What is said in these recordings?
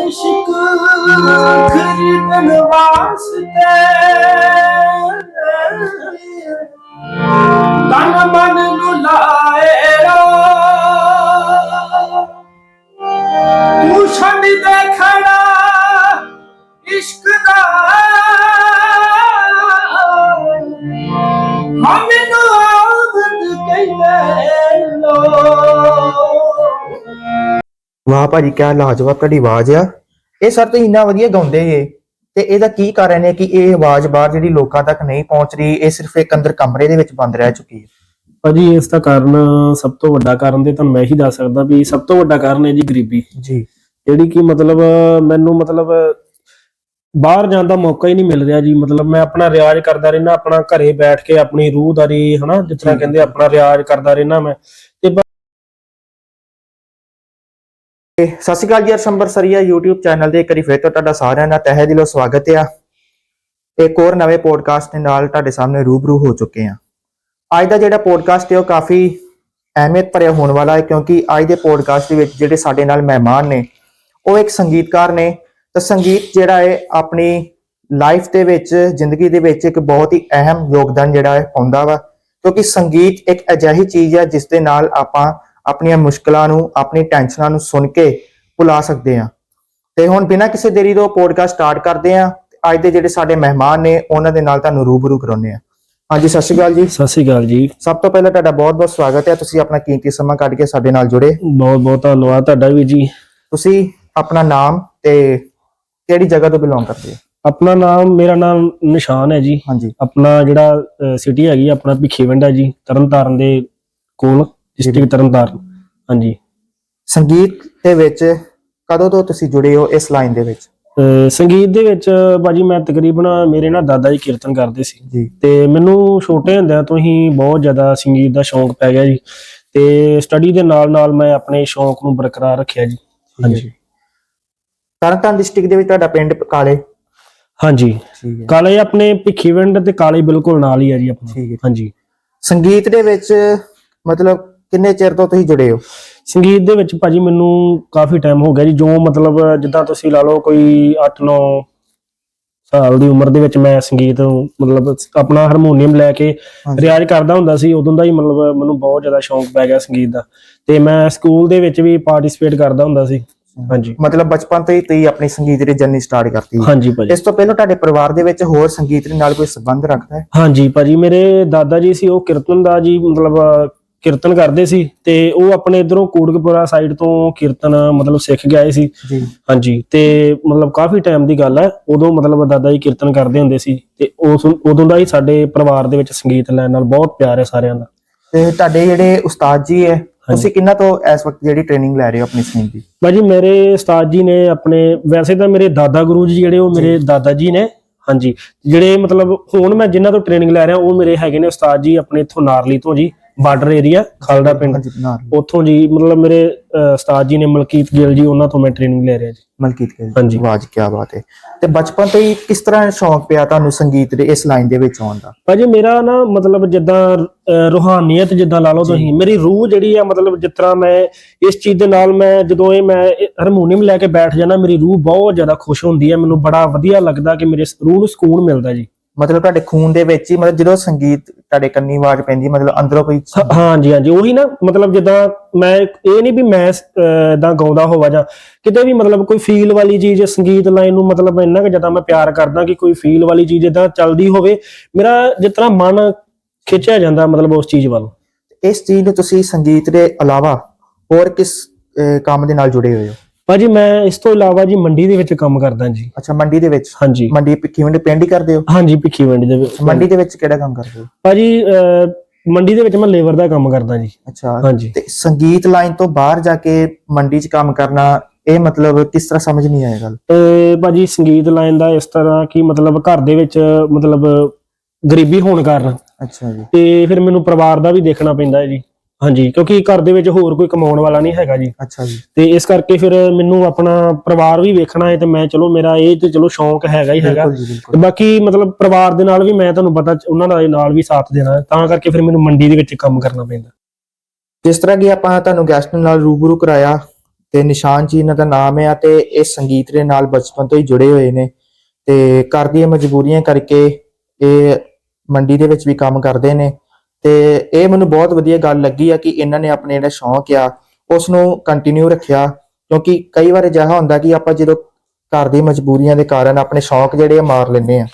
ਇਸ਼ਕ ਖਰੀਦਣ ਵਾਸਤੇ ਭਾਜੀ ਕਿਆ ਲਾਜਵਾਬ ਤੁਹਾਡੀ ਆਵਾਜ਼ ਆ। ਇਹ ਸਰ ਤੁਸੀਂ ਇੰਨਾ ਵਧੀਆ ਗਾਉਂਦੇ ਜੇ ਤੇ ਇਹਦਾ ਕੀ ਕਾਰਨ ਹੈ ਕਿ ਇਹ ਆਵਾਜ਼ ਬਾਹਰ ਜਿਹੜੀ ਲੋਕਾਂ ਤੱਕ ਨਹੀਂ ਪਹੁੰਚ ਰਹੀ ਇਹ ਸਿਰਫ ਇੱਕ ਅੰਦਰ ਕਮਰੇ ਦੇ ਵਿੱਚ ਬੰਦ ਰਹਿ ਚੁੱਕੀ ਹੈ। ਭਾਜੀ ਇਸ ਦਾ ਕਾਰਨ ਸਭ ਤੋਂ ਵੱਡਾ ਕਾਰਨ ਤੇ ਤੁਹਾਨੂੰ ਮੈਂ ਹੀ ਦੱਸ ਸਕਦਾ ਵੀ ਸਭ ਤੋਂ ਵੱਡਾ ਕਾਰਨ ਹੈ ਜੀ ਗਰੀਬੀ। ਜੀ। ਜਿਹੜੀ ਕਿ ਮਤਲਬ ਮੈਨੂੰ ਮਤਲਬ ਬਾਹਰ ਜਾਣ ਦਾ ਮੌਕਾ ਹੀ ਨਹੀਂ ਮਿਲ ਰਿਹਾ ਜੀ। ਮਤਲਬ ਮੈਂ ਆਪਣਾ ਰਿਆਜ਼ ਕਰਦਾ ਰਹਿਣਾ ਆਪਣਾ ਘਰੇ ਬੈਠ ਕੇ ਆਪਣੀ ਰੂਹਦਾਰੀ ਹਨਾ ਜਿਸ ਤਰ੍ਹਾਂ। ਕਹਿੰਦੇ ਆਪਣਾ ਰਿਆਜ਼ ਕਰਦਾ ਰਹਿਣਾ ਮੈਂ। ਸਤਿ ਸ਼੍ਰੀ ਅਕਾਲ ਜੀ ਅਰਸ਼ੰਬਰ ਸਰੀਆ YouTube ਚੈਨਲ ਦੇ ਇੱਕ ਵਾਰੀ ਫਿਰ ਤੋਂ ਤੁਹਾਡਾ ਸਾਰਿਆਂ ਦਾ ਤਹਿ ਦਿਲੋਂ ਸਵਾਗਤ ਆ। ਇੱਕ ਹੋਰ ਨਵੇਂ ਪੋਡਕਾਸਟ ਦੇ ਨਾਲ ਤੁਹਾਡੇ ਸਾਹਮਣੇ ਰੂਬਰੂ ਹੋ ਚੁੱਕੇ ਆ। ਅੱਜ ਦਾ ਜਿਹੜਾ ਪੋਡਕਾਸਟ ਹੈ ਉਹ ਕਾਫੀ ਅਹਿਮੀਅਤ ਭਰਿਆ ਹੋਣ ਵਾਲਾ ਹੈ ਕਿਉਂਕਿ ਅੱਜ ਦੇ ਪੋਡਕਾਸਟ ਦੇ ਵਿੱਚ ਜਿਹੜੇ ਸਾਡੇ ਨਾਲ ਮਹਿਮਾਨ ਨੇ, ਉਹ ਇੱਕ ਸੰਗੀਤਕਾਰ ਨੇ। ਤਾਂ ਸੰਗੀਤ ਜਿਹੜਾ ਹੈ, ਆਪਣੀ ਲਾਈਫ ਦੇ ਵਿੱਚ, ਜ਼ਿੰਦਗੀ ਦੇ ਵਿੱਚ ਇੱਕ ਬਹੁਤ ਹੀ ਅਹਿਮ ਯੋਗਦਾਨ ਜਿਹੜਾ ਹੈ ਪਾਉਂਦਾ ਵਾ। ਕਿਉਂਕਿ ਸੰਗੀਤ ਇੱਕ ਅਜਿਹੀ ਚੀਜ਼ ਹੈ ਜਿਸ ਦੇ ਨਾਲ ਆਪਾਂ ਆਪਣੀਆਂ ਮੁਸ਼ਕਲਾਂ ਨੂੰ ਆਪਣੀ ਟੈਨਸ਼ਨਾਂ ਨੂੰ ਸੁਣ ਕੇ ਭੁਲਾ ਸਕਦੇ ਹਾਂ। ਤੇ ਹੁਣ ਬਿਨਾਂ ਕਿਸੇ ਦੇਰੀ ਤੋਂ ਪੋਡਕਾਸਟ ਸਟਾਰਟ ਕਰਦੇ ਹਾਂ। ਅੱਜ ਦੇ ਜਿਹੜੇ ਸਾਡੇ ਮਹਿਮਾਨ ਨੇ ਉਹਨਾਂ ਦੇ ਨਾਲ ਤੁਹਾਨੂੰ ਰੂਬਰੂ ਕਰਾਉਂਦੇ ਹਾਂ। ਹਾਂਜੀ ਸਤਿ ਸ਼੍ਰੀ ਅਕਾਲ ਜੀ। ਸਤਿ ਸ਼੍ਰੀ ਅਕਾਲ ਜੀ। ਸਭ ਤੋਂ ਪਹਿਲਾਂ ਤੁਹਾਡਾ ਬਹੁਤ-ਬਹੁਤ ਸਵਾਗਤ ਹੈ। ਤੁਸੀਂ ਆਪਣਾ ਕੀਮਤੀ ਸਮਾਂ ਕੱਢ ਕੇ ਸਾਡੇ ਨਾਲ ਜੁੜੇ। ਬਹੁਤ ਬਹੁਤ ਧੰਨਵਾਦ ਤੁਹਾਡਾ ਵੀ ਜੀ। ਤੁਸੀਂ ਆਪਣਾ ਨਾਮ ਤੇ ਕਿਹੜੀ ਜਗ੍ਹਾ ਤੋਂ ਬਿਲੋਂਗ ਕਰਦੇ ਹੋ? ਆਪਣਾ ਨਾਮ ਮੇਰਾ ਨਾਮ ਨਿਸ਼ਾਨ ਹੈ ਜੀ। ਹਾਂਜੀ। ਆਪਣਾ ਜਿਹੜਾ ਸਿਟੀ ਹੈਗੀ ਆ, ਆਪਣਾ ਭਿੱਖੀਵਿੰਡ ਜੀ ਤਰਨਤਾਰਨ ਦੇ ਕੋਲ। ਡਿਸਟ੍ਰਿਕਟ ਤਰਨਤਾਰਨ। ਹਾਂਜੀ। ਸੰਗੀਤ ਦੇ ਵਿੱਚ ਕਦੋਂ ਤੋਂ ਤੁਸੀਂ ਜੁੜੇ ਹੋ ਇਸ ਲਾਈਨ ਦੇ ਵਿੱਚ? ਸੰਗੀਤ ਦੇ ਵਿੱਚ ਬਾਜੀ ਮੈਂ ਤਕਰੀਬਨ ਮੇਰੇ ਨਾਲ ਦਾਦਾ ਜੀ ਕੀਰਤਨ ਕਰਦੇ ਸੀ। ਤੇ ਮੈਨੂੰ ਛੋਟੇ ਹੁੰਦਿਆਂ ਤੋਂ ਹੀ ਬਹੁਤ ਜ਼ਿਆਦਾ ਸੰਗੀਤ ਦਾ ਸ਼ੌਂਕ ਪੈ ਗਿਆ ਜੀ। ਤੇ ਸਟੱਡੀ ਦੇ ਨਾਲ ਨਾਲ ਮੈਂ ਆਪਣੇ ਸ਼ੌਂਕ ਨੂੰ ਬਰਕਰਾਰ ਰੱਖਿਆ ਜੀ। ਹਾਂਜੀ। ਤਰਨਤਾਰਨ ਡਿਸਟ੍ਰਿਕਟ ਦੇ ਵਿੱਚ ਤੁਹਾਡਾ ਪਿੰਡ ਕਾਲੇ? ਹਾਂਜੀ। ਕਾਲੇ ਆਪਣੇ ਭਿੱਖੀਵਿੰਡ ਤੇ ਕਾਲੇ ਬਿਲਕੁਲ ਨਾਲ ਹੀ ਹੈ ਜੀ ਆਪਣਾ। ਹਾਂਜੀ। ਸੰਗੀਤ ਦੇ ਵਿੱਚ ਮਤਲਬ ਕਿੰਨੇ ਚਿਰ ਤੋਂ ਤੁਸੀਂ ਜੁੜੇ ਹੋ? ਸੰਗੀਤ ਦੇ ਵਿੱਚ ਭਾਜੀ ਮੈਨੂੰ ਕਾਫੀ ਟਾਈਮ ਹੋ ਗਿਆ ਜੀ ਜੋ ਮਤਲਬ ਜਿੱਦਾਂ ਤੁਸੀਂ ਲਾ ਲਓ ਕੋਈ 8-9 ਸਾਲ ਦੀ ਉਮਰ ਦੇ ਵਿੱਚ ਮੈਂ ਸੰਗੀਤ ਮਤਲਬ ਆਪਣਾ ਹਾਰਮੋਨੀਅਮ ਲੈ ਕੇ। ਰਿਆਜ਼ ਕਰਦਾ ਹੁੰਦਾ ਸੀ ਉਦੋਂ ਦਾ ਹੀ ਮਤਲਬ ਮੈਨੂੰ ਬਹੁਤ ਜ਼ਿਆਦਾ ਸ਼ੌਂਕ ਪੈ ਗਿਆ ਸੰਗੀਤ ਦਾ। ਤੇ ਮੈਂ ਸਕੂਲ ਦੇ ਵਿੱਚ ਵੀ ਪਾਰਟਿਸਿਪੇਟ ਕਰਦਾ ਹੁੰਦਾ ਸੀ। ਹਾਂਜੀ। ਮਤਲਬ ਬਚਪਨ ਤੋਂ ਹੀ ਤੁਸੀਂ ਆਪਣੀ ਸੰਗੀਤ ਦੀ ਜਰਨੀ ਸਟਾਰਟ ਕਰਤੀ। ਹਾਂਜੀ ਭਾਜੀ। ਇਸ ਤੋਂ ਪਹਿਲਾਂ ਤੁਹਾਡੇ ਪਰਿਵਾਰ ਦੇ ਵਿੱਚ ਹੋਰ ਸੰਗੀਤ ਦੇ ਨਾਲ ਕੋਈ ਸੰਬੰਧ ਰੱਖਦਾ ਹੈ? ਹਾਂਜੀ ਭਾਜੀ ਮੇਰੇ ਦਾਦਾ ਜੀ ਸੀ ਉਹ ਕੀਰਤਨ ਦਾ ਜੀ ਮਤਲਬ ਕੀਰਤਨ ਕਰਦੇ ਸੀ ਤੇ ਉਹ ਆਪਣੇ ਇਧਰੋਂ ਕੋਟਕਪੁਰਾ ਸਾਈਡ ਤੋਂ ਕੀਰਤਨ ਮਤਲਬ ਸਿੱਖ ਕੇ ਆਏ ਸੀ। ਜੀ। ਹਾਂਜੀ ਤੇ ਮਤਲਬ ਕਾਫੀ ਟਾਈਮ ਦੀ ਗੱਲ ਹੈ ਉਦੋਂ ਮਤਲਬ ਦਾਦਾ ਜੀ ਕੀਰਤਨ ਕਰਦੇ ਹੁੰਦੇ ਸੀ ਤੇ ਉਸ ਉਦੋਂ ਦਾ ਹੀ ਸਾਡੇ ਪਰਿਵਾਰ ਦੇ ਵਿੱਚ ਸੰਗੀਤ ਲੈਣ ਨਾਲ ਬਹੁਤ ਪਿਆਰ ਹੈ ਸਾਰਿਆਂ ਦਾ। ਤੇ ਤੁਹਾਡੇ ਜਿਹੜੇ ਉਸਤਾਦ ਜੀ ਹੈ ਤੁਸੀਂ ਕਿੰਨਾ ਤੋਂ ਇਸ ਵਕਤ ਜਿਹੜੀ ਟ੍ਰੇਨਿੰਗ ਲੈ ਰਹੇ ਹੋ ਆਪਣੀ ਸੰਗੀਤ ਦੀ? ਭਾਜੀ ਮੇਰੇ ਉਸਤਾਦ ਜੀ ਨੇ ਆਪਣੇ ਵੈਸੇ ਤਾਂ ਮੇਰੇ ਦਾਦਾ ਗੁਰੂ ਜੀ ਜਿਹੜੇ ਉਹ ਮੇਰੇ ਦਾਦਾ ਜੀ ਨੇ। ਹਾਂਜੀ ਜਿਹੜੇ ਮਤਲਬ ਹੁਣ ਮੈਂ ਜਿਨ੍ਹਾਂ ਤੋਂ ਟ੍ਰੇਨਿੰਗ ਲੈ ਰਿਹਾ ਉਹ ਮੇਰੇ ਹੈਗੇ ਨੇ ਉਸਤਾਦ ਜੀ ਆਪਣੇ ਇਥੋਂ ਨਾਰਲੀ ਤੋਂ ਜੀ। ਬਾਰਡਰ ਏਰੀਆ ਖਾਲੜਾ ਪਿੰਡ। ਉੱਥੋਂ ਜੀ ਮਤਲਬ ਮੇਰੇ ਉਸਤਾਦ ਜੀ ਨੇ ਮਲਕੀਤ ਗਿੱਲ ਜੀ ਉਹਨਾਂ ਤੋਂ ਮੈਂ ਟ੍ਰੇਨਿੰਗ ਲੈ ਰਿਹਾ ਜੀ। ਮਲਕੀਤ ਕੇ ਹਾਂਜੀ। ਆਵਾਜ਼ ਕੀ ਬਾਤ ਹੈ। ਤੇ ਬਚਪਨ ਤੋਂ ਹੀ ਕਿਸ ਤਰ੍ਹਾਂ ਸ਼ੌਂਕ ਪਿਆ ਤੁਹਾਨੂੰ ਸੰਗੀਤ ਦੇ ਇਸ ਲਾਈਨ ਦੇ ਵਿੱਚ ਆਉਣ ਦਾ? ਭਾਜੀ ਮੇਰਾ ਨਾ ਮਤਲਬ ਜਿੱਦਾਂ ਰੂਹਾਨੀਅਤ ਜਿੱਦਾਂ ਲਾ ਲਓ ਤੁਸੀਂ ਮੇਰੀ ਰੂਹ ਜਿਹੜੀ ਆ ਮਤਲਬ ਜਿਸ ਤਰ੍ਹਾਂ ਮੈਂ ਇਸ ਚੀਜ਼ ਦੇ ਨਾਲ ਮੈਂ ਜਦੋਂ ਇਹ ਮੈਂ ਹਾਰਮੋਨੀਅਮ ਲੈ ਕੇ ਬੈਠ ਜਾਣਾ ਮੇਰੀ ਰੂਹ ਬਹੁਤ ਜ਼ਿਆਦਾ ਖੁਸ਼ ਹੁੰਦੀ ਹੈ ਮੈਨੂੰ ਬੜਾ ਵਧੀਆ ਲੱਗਦਾ ਕਿ ਮੇਰੇ ਰੂਹ ਨੂੰ ਸਕੂਨ ਮਿਲਦਾ ਜੀ। ਮਤਲਬ ਤੁਹਾਡੇ ਖੂਨ ਦੇ ਵਿੱਚ ਹੀ ਮਤਲਬ ਜਦੋਂ ਸੰਗੀਤ ਤੁਹਾਡੇ ਕੰਨੀ ਆਵਾਜ਼ ਪੈਂਦੀ ਮਤਲਬ ਅੰਦਰੋਂ ਕੋਈ ਹਾਂਜੀ ਹਾਂਜੀ। ਉਹੀ ਨਾ ਮਤਲਬ ਜਿੱਦਾਂ ਮੈਂ ਇਹ ਨਹੀਂ ਵੀ ਮੈਂ ਇਦਾਂ ਗਾਉਂਦਾ ਹੋਵਾਂ ਜਾਂ ਕਿਤੇ ਵੀ ਮਤਲਬ ਕੋਈ ਫੀਲ ਵਾਲੀ ਚੀਜ਼ ਸੰਗੀਤ ਲਾਈਨ ਨੂੰ ਮਤਲਬ ਇੰਨਾ ਕਿ ਜਿੱਦਾਂ ਮੈਂ ਪਿਆਰ ਕਰਦਾ ਕਿ ਕੋਈ ਫੀਲ ਵਾਲੀ ਚੀਜ਼ ਇਦਾਂ ਚੱਲਦੀ ਹੋਵੇ ਮੇਰਾ ਜਿਸ ਤਰ੍ਹਾਂ ਮਨ ਖਿੱਚਿਆ ਜਾਂਦਾ ਮਤਲਬ ਉਸ ਚੀਜ਼ ਵੱਲ। ਇਸ ਚੀਜ਼ ਨੂੰ ਤੁਸੀਂ ਸੰਗੀਤ ਦੇ ਇਲਾਵਾ ਹੋਰ ਕਿਸ ਕੰਮ ਦੇ ਨਾਲ ਜੁੜੇ ਹੋਏ ਹੋ? ਭਾਜੀ ਮੈਂ ਇਸ ਤੋਂ ਇਲਾਵਾ ਜੀ ਮੰਡੀ ਦੇ ਵਿੱਚ ਕੰਮ ਕਰਦਾ ਜੀ। ਅੱਛਾ ਮੰਡੀ ਦੇ ਵਿੱਚ? ਹਾਂਜੀ। ਮੰਡੀ ਕਿਵੇਂ ਪਿੰਡ ਹੀ ਕਰਦੇ ਹੋ? ਹਾਂਜੀ ਭਿੱਖੀ ਮੰਡੀ ਦੇ ਵਿੱਚ। ਮੰਡੀ ਦੇ ਵਿੱਚ ਕਿਹੜਾ ਕੰਮ ਕਰਦੇ ਹੋ? ਭਾਜੀ ਮੰਡੀ ਦੇ ਵਿੱਚ ਮੈਂ ਲੇਬਰ ਦਾ ਕੰਮ ਕਰਦਾ ਜੀ। ਅੱਛਾ ਹਾਂਜੀ। ਤੇ ਸੰਗੀਤ ਲਾਈਨ ਤੋਂ ਬਾਹਰ ਜਾ ਕੇ ਮੰਡੀ 'ਚ ਕੰਮ ਕਰਨਾ ਇਹ ਮਤਲਬ ਕਿਸ ਤਰ੍ਹਾਂ ਸਮਝ ਨਹੀਂ ਆਇਆ ਗੱਲ? ਤੇ ਭਾਜੀ ਸੰਗੀਤ ਲਾਈਨ ਦਾ ਇਸ ਤਰ੍ਹਾਂ ਕਿ ਮਤਲਬ ਘਰ ਦੇ ਵਿੱਚ ਮਤਲਬ ਗਰੀਬੀ ਹੋਣ ਕਾਰਨ ਅੱਛਾ ਜੀ। ਤੇ ਫਿਰ ਮੈਨੂੰ ਪਰਿਵਾਰ ਦਾ ਵੀ ਦੇਖਣਾ ਪੈਂਦਾ ਹੈ ਜੀ। ਹਾਂਜੀ ਕਿਉਂਕਿ ਘਰ ਦੇ ਵਿੱਚ ਹੋਰ ਕੋਈ ਕਮਾਉਣ ਵਾਲਾ ਨਹੀਂ ਹੈਗਾ ਜੀ। ਅੱਛਾ ਜੀ। ਤੇ ਇਸ ਕਰਕੇ ਫਿਰ ਮੈਨੂੰ ਆਪਣਾ ਪਰਿਵਾਰ ਵੀ ਵੇਖਣਾ ਹੈ ਤੇ ਮੈਂ ਚਲੋ ਮੇਰਾ ਇਹ ਤੇ ਚਲੋ ਸ਼ੌਂਕ ਹੈਗਾ ਹੀ ਹੈਗਾ। ਬਿਲਕੁਲ ਜੀ ਬਿਲਕੁਲ। ਤੇ ਬਾਕੀ ਮਤਲਬ ਪਰਿਵਾਰ ਦੇ ਨਾਲ ਵੀ ਮੈਂ ਤੁਹਾਨੂੰ ਪਤਾ ਉਹਨਾਂ ਦਾ ਨਾਲ ਵੀ ਸਾਥ ਦੇਣਾ ਹੈ। ਤਾਂ ਕਰਕੇ ਫਿਰ ਮੈਨੂੰ ਮੰਡੀ ਦੇ ਵਿੱਚ ਕੰਮ ਕਰਨਾ ਪੈਂਦਾ। ਜਿਸ ਤਰ੍ਹਾਂ ਕਿ ਆਪਾਂ ਤੁਹਾਨੂੰ ਗੈਸਟ ਨਾਲ ਰੂਬਰੂ ਕਰਾਇਆ ਤੇ ਨਿਸ਼ਾਨ ਜੀ ਇਹਨਾਂ ਦਾ ਨਾਮ ਹੈ ਤੇ ਇਹ ਸੰਗੀਤ ਦੇ ਨਾਲ ਬਚਪਨ ਤੋਂ ਹੀ ਜੁੜੇ ਹੋਏ ਨੇ ਤੇ ਘਰ ਦੀਆਂ ਮਜਬੂਰੀਆਂ ਕਰਕੇ ਇਹ ਮੰਡੀ ਦੇ ਵਿੱਚ ਵੀ ਕੰਮ ਕਰਦੇ ਨੇ। ਤੇ ਇਹ ਮੈਨੂੰ ਬਹੁਤ ਵਧੀਆ ਗੱਲ ਲੱਗੀ ਆ ਕਿ ਇਹਨਾਂ ਨੇ ਆਪਣੇ ਜਿਹੜਾ ਸ਼ੌਂਕ ਆ ਉਸ ਨੂੰ ਕੰਟੀਨਿਊ ਰੱਖਿਆ। ਕਿਉਂਕਿ ਕਈ ਵਾਰ ਅਜਿਹਾ ਹੁੰਦਾ ਕਿ ਆਪਾਂ ਜਦੋਂ ਘਰ ਦੀ ਮਜਬੂਰੀਆਂ ਦੇ ਕਾਰਨ ਆਪਣੇ ਸ਼ੌਂਕ ਜਿਹੜੇ ਆ ਮਾਰ ਲੈਂਦੇ ਆ।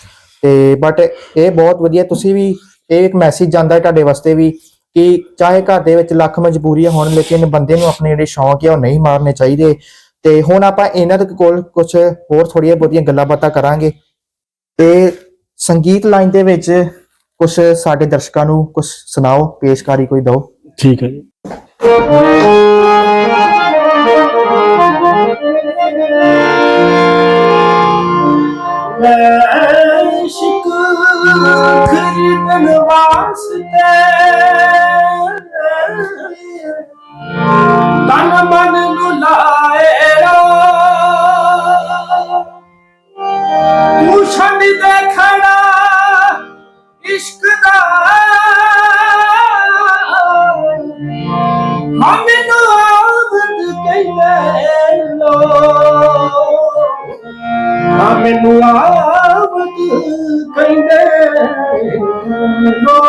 ਤੇ ਬਟ ਇਹ ਬਹੁਤ ਵਧੀਆ, ਤੁਸੀਂ ਵੀ ਇਹ ਇੱਕ ਮੈਸੇਜ ਜਾਂਦਾ ਹੈ ਤੁਹਾਡੇ ਵਾਸਤੇ ਵੀ ਕਿ ਚਾਹੇ ਘਰ ਦੇ ਵਿੱਚ ਲੱਖ ਮਜਬੂਰੀਆਂ ਹੋਣ, ਲੇਕਿਨ ਬੰਦੇ ਨੂੰ ਆਪਣੇ ਜਿਹੜੇ ਸ਼ੌਂਕ ਆ ਉਹ ਨਹੀਂ ਮਾਰਨੇ ਚਾਹੀਦੇ। ਤੇ ਹੁਣ ਆਪਾਂ ਇਹਨਾਂ ਦੇ ਕੋਲ ਕੁਝ ਹੋਰ ਥੋੜੀਆਂ ਬਹੁਤੀਆਂ ਗੱਲਾਂ ਬਾਤਾਂ ਕਰਾਂਗੇ। ਤੇ ਸੰਗੀਤ ਲਾਈਨ ਦੇ ਵਿੱਚ ਕੁਝ ਸਾਡੇ ਦਰਸ਼ਕਾਂ ਨੂੰ ਕੁਝ ਸੁਣਾਓ ਪੇਸ਼ਕਾਰੀ ਕੋਈ ਦਿਓ। ਠੀਕ ਹੈ ਜੀ। ਇਸ਼ਕ ਖਰੀਦਣ ਵਾਸਤੇ ਤਨ ਮਨ ਨੂੰ ਮੈਨੂੰ ਆਵਤ ਕਹਿੰਦੇ ਲੋ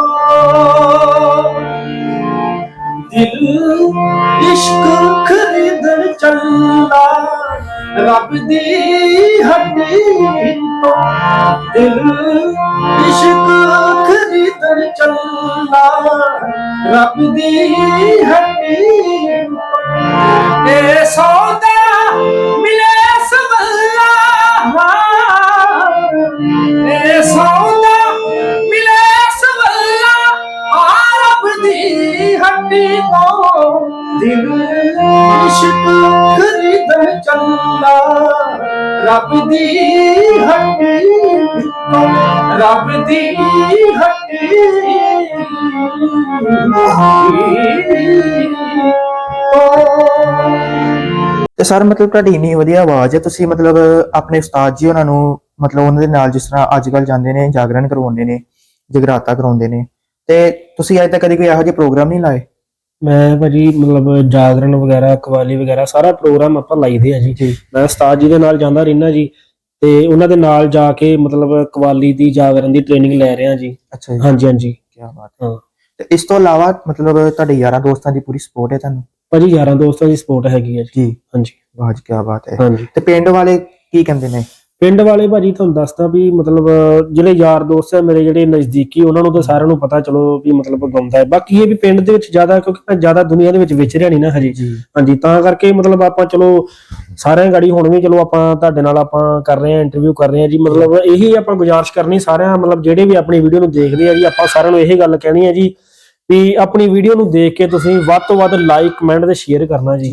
ਦਿਲ ਇਸ਼ਕ ਖਰੀਦਣ ਚੱਲਾ ਰੱਬ ਦੀ ਹੱਡੀ ਤੋਂ ਦਿਲ ਇਸ਼ਕ ਖਰੀਦਣ ਚੱਲਾ ਰੱਬ ਦੀ ਹੱਡੀ ਇਹ ਸੌਦਾ ਮਿਲੇ ਸਵੱਲਾ ਇਹ ਸੌਦਾ ਮਿਲੇ ਸਵੱਲਾ ਆ ਰੱਬ ਦੀ ਹੱਡੀ ਤੋਂ ਦਿਲ ਇਸ਼ਕ ਖਰੀਦਣ ਚੱਲਾ, ਰੱਬ ਦੀ ਹੱਡੀ ਰੱਬ ਦੀ ਹੱਡੀ ਤੋਂ ਤੇ ਸਰ ਮਤਲਬ ਤੁਹਾਡੀ ਇੰਨੀ ਵਧੀਆ ਆਵਾਜ਼ ਹੈ ਤੁਸੀਂ ਮਤਲਬ ਆਪਣੇ ਉਸਤਾਦ ਜੀ ਉਹਨਾਂ ਨੂੰ ਮਤਲਬ ਉਹਨਾਂ ਦੇ ਨਾਲ ਜਿਸ ਤਰ੍ਹਾਂ ਅੱਜ ਕੱਲ ਜਾਂਦੇ ਨੇ ਜਾਗਰਣ ਕਰਵਾਉਂਦੇ ਨੇ ਜਗਰਾਤਾ ਕਰਾਉਂਦੇ ਨੇ ਤੇ ਤੁਸੀਂ ਅਜੇ ਤੱਕ ਕਦੀ ਕੋਈ ਇਹੋ ਜਿਹੇ ਪ੍ਰੋਗਰਾਮ ਨਹੀਂ ਲਾਏ? ਮੈਂ ਭਾਜੀ ਮਤਲਬ ਜਾਗਰਣ ਵਗੈਰਾ ਕਵਾਲੀ ਵਗੈਰਾ ਸਾਰਾ ਪ੍ਰੋਗਰਾਮ ਆਪਾਂ ਲਾਈਦੇ ਆ ਜੀ। ਮੈਂ ਉਸਤਾਦ ਜੀ ਦੇ ਨਾਲ ਜਾਂਦਾ ਰਹਿਣਾ ਜੀ ਤੇ ਉਹਨਾਂ ਦੇ ਨਾਲ ਜਾ ਕੇ ਮਤਲਬ ਕਵਾਲੀ ਦੀ ਜਾਗਰਣ ਦੀ ਟ੍ਰੇਨਿੰਗ ਲੈ ਰਿਹਾ ਜੀ। ਅੱਛਾ ਜੀ। ਹਾਂਜੀ ਹਾਂਜੀ। ਕੀ ਬਾਤ ਹੈ। ਹਾਂ। ਤੇ ਇਸ ਤੋਂ ਇਲਾਵਾ ਮਤਲਬ ਤੁਹਾਡੇ ਯਾਰਾਂ ਦੋਸਤਾਂ ਦੀ ਪੂਰੀ ਸਪੋਰਟ ਹੈ ਤੁਹਾਨੂੰ? ਭਾਜੀ ਯਾਰਾਂ ਦੋਸਤਾਂ ਦੀ ਸਪੋਰਟ ਹੈਗੀ ਆ ਜੀ। ਜੀ। ਹਾਂਜੀ। ਵਾਹ ਜੀ ਕੀ ਬਾਤ ਹੈ। ਹਾਂਜੀ। ਤੇ ਪਿੰਡ ਵਾਲੇ ਕੀ ਕਹਿੰਦੇ ਨੇ? ਪਿੰਡ ਵਾਲੇ ਭਾਜੀ ਤੁਹਾਨੂੰ ਦੱਸਦਾ ਵੀ ਮਤਲਬ ਜਿਹੜੇ ਯਾਰ ਦੋਸਤ ਆ ਮੇਰੇ ਜਿਹੜੇ ਨਜ਼ਦੀਕੀ ਉਹਨਾਂ ਨੂੰ ਤਾਂ ਸਾਰਿਆਂ ਨੂੰ ਪਤਾ ਚਲੋ ਵੀ ਮਤਲਬ ਗਾਉਂਦਾ ਹੈ। ਬਾਕੀ ਇਹ ਵੀ ਪਿੰਡ ਦੇ ਵਿੱਚ ਜ਼ਿਆਦਾ ਕਿਉਂਕਿ ਮੈਂ ਜ਼ਿਆਦਾ ਦੁਨੀਆ ਦੇ ਵਿੱਚ ਵਿਚਰਿਆ ਨਹੀਂ ਨਾ ਹਜੇ। ਹਾਂਜੀ ਤਾਂ ਕਰਕੇ ਮਤਲਬ ਆਪਾਂ ਚਲੋ ਸਾਰਿਆਂ ਗਾੜੀ ਹੁਣ ਵੀ ਚਲੋ ਆਪਾਂ ਤੁਹਾਡੇ ਨਾਲ ਆਪਾਂ ਕਰ ਰਹੇ ਹਾਂ ਇੰਟਰਵਿਊ ਕਰ ਰਹੇ ਹਾਂ ਜੀ। ਮਤਲਬ ਇਹੀ ਆਪਾਂ ਗੁਜ਼ਾਰਿਸ਼ ਕਰਨੀ ਸਾਰਿਆਂ ਮਤਲਬ ਜਿਹੜੇ ਵੀ ਆਪਣੀ ਵੀਡੀਓ ਨੂੰ ਦੇਖਦੇ ਆ ਜੀ ਆਪਾਂ ਸਾਰਿਆਂ ਨੂੰ ਇਹ ਗੱਲ ਕਹਿਣੀ ਹੈ ਜੀ ਵੀ ਆਪਣੀ ਵੀਡੀਓ ਨੂੰ ਦੇਖ ਕੇ ਤੁਸੀਂ ਵੱਧ ਤੋਂ ਵੱਧ ਲਾਈਕ ਕਮੈਂਟ ਤੇ ਸ਼ੇਅਰ ਕਰਨਾ ਜੀ।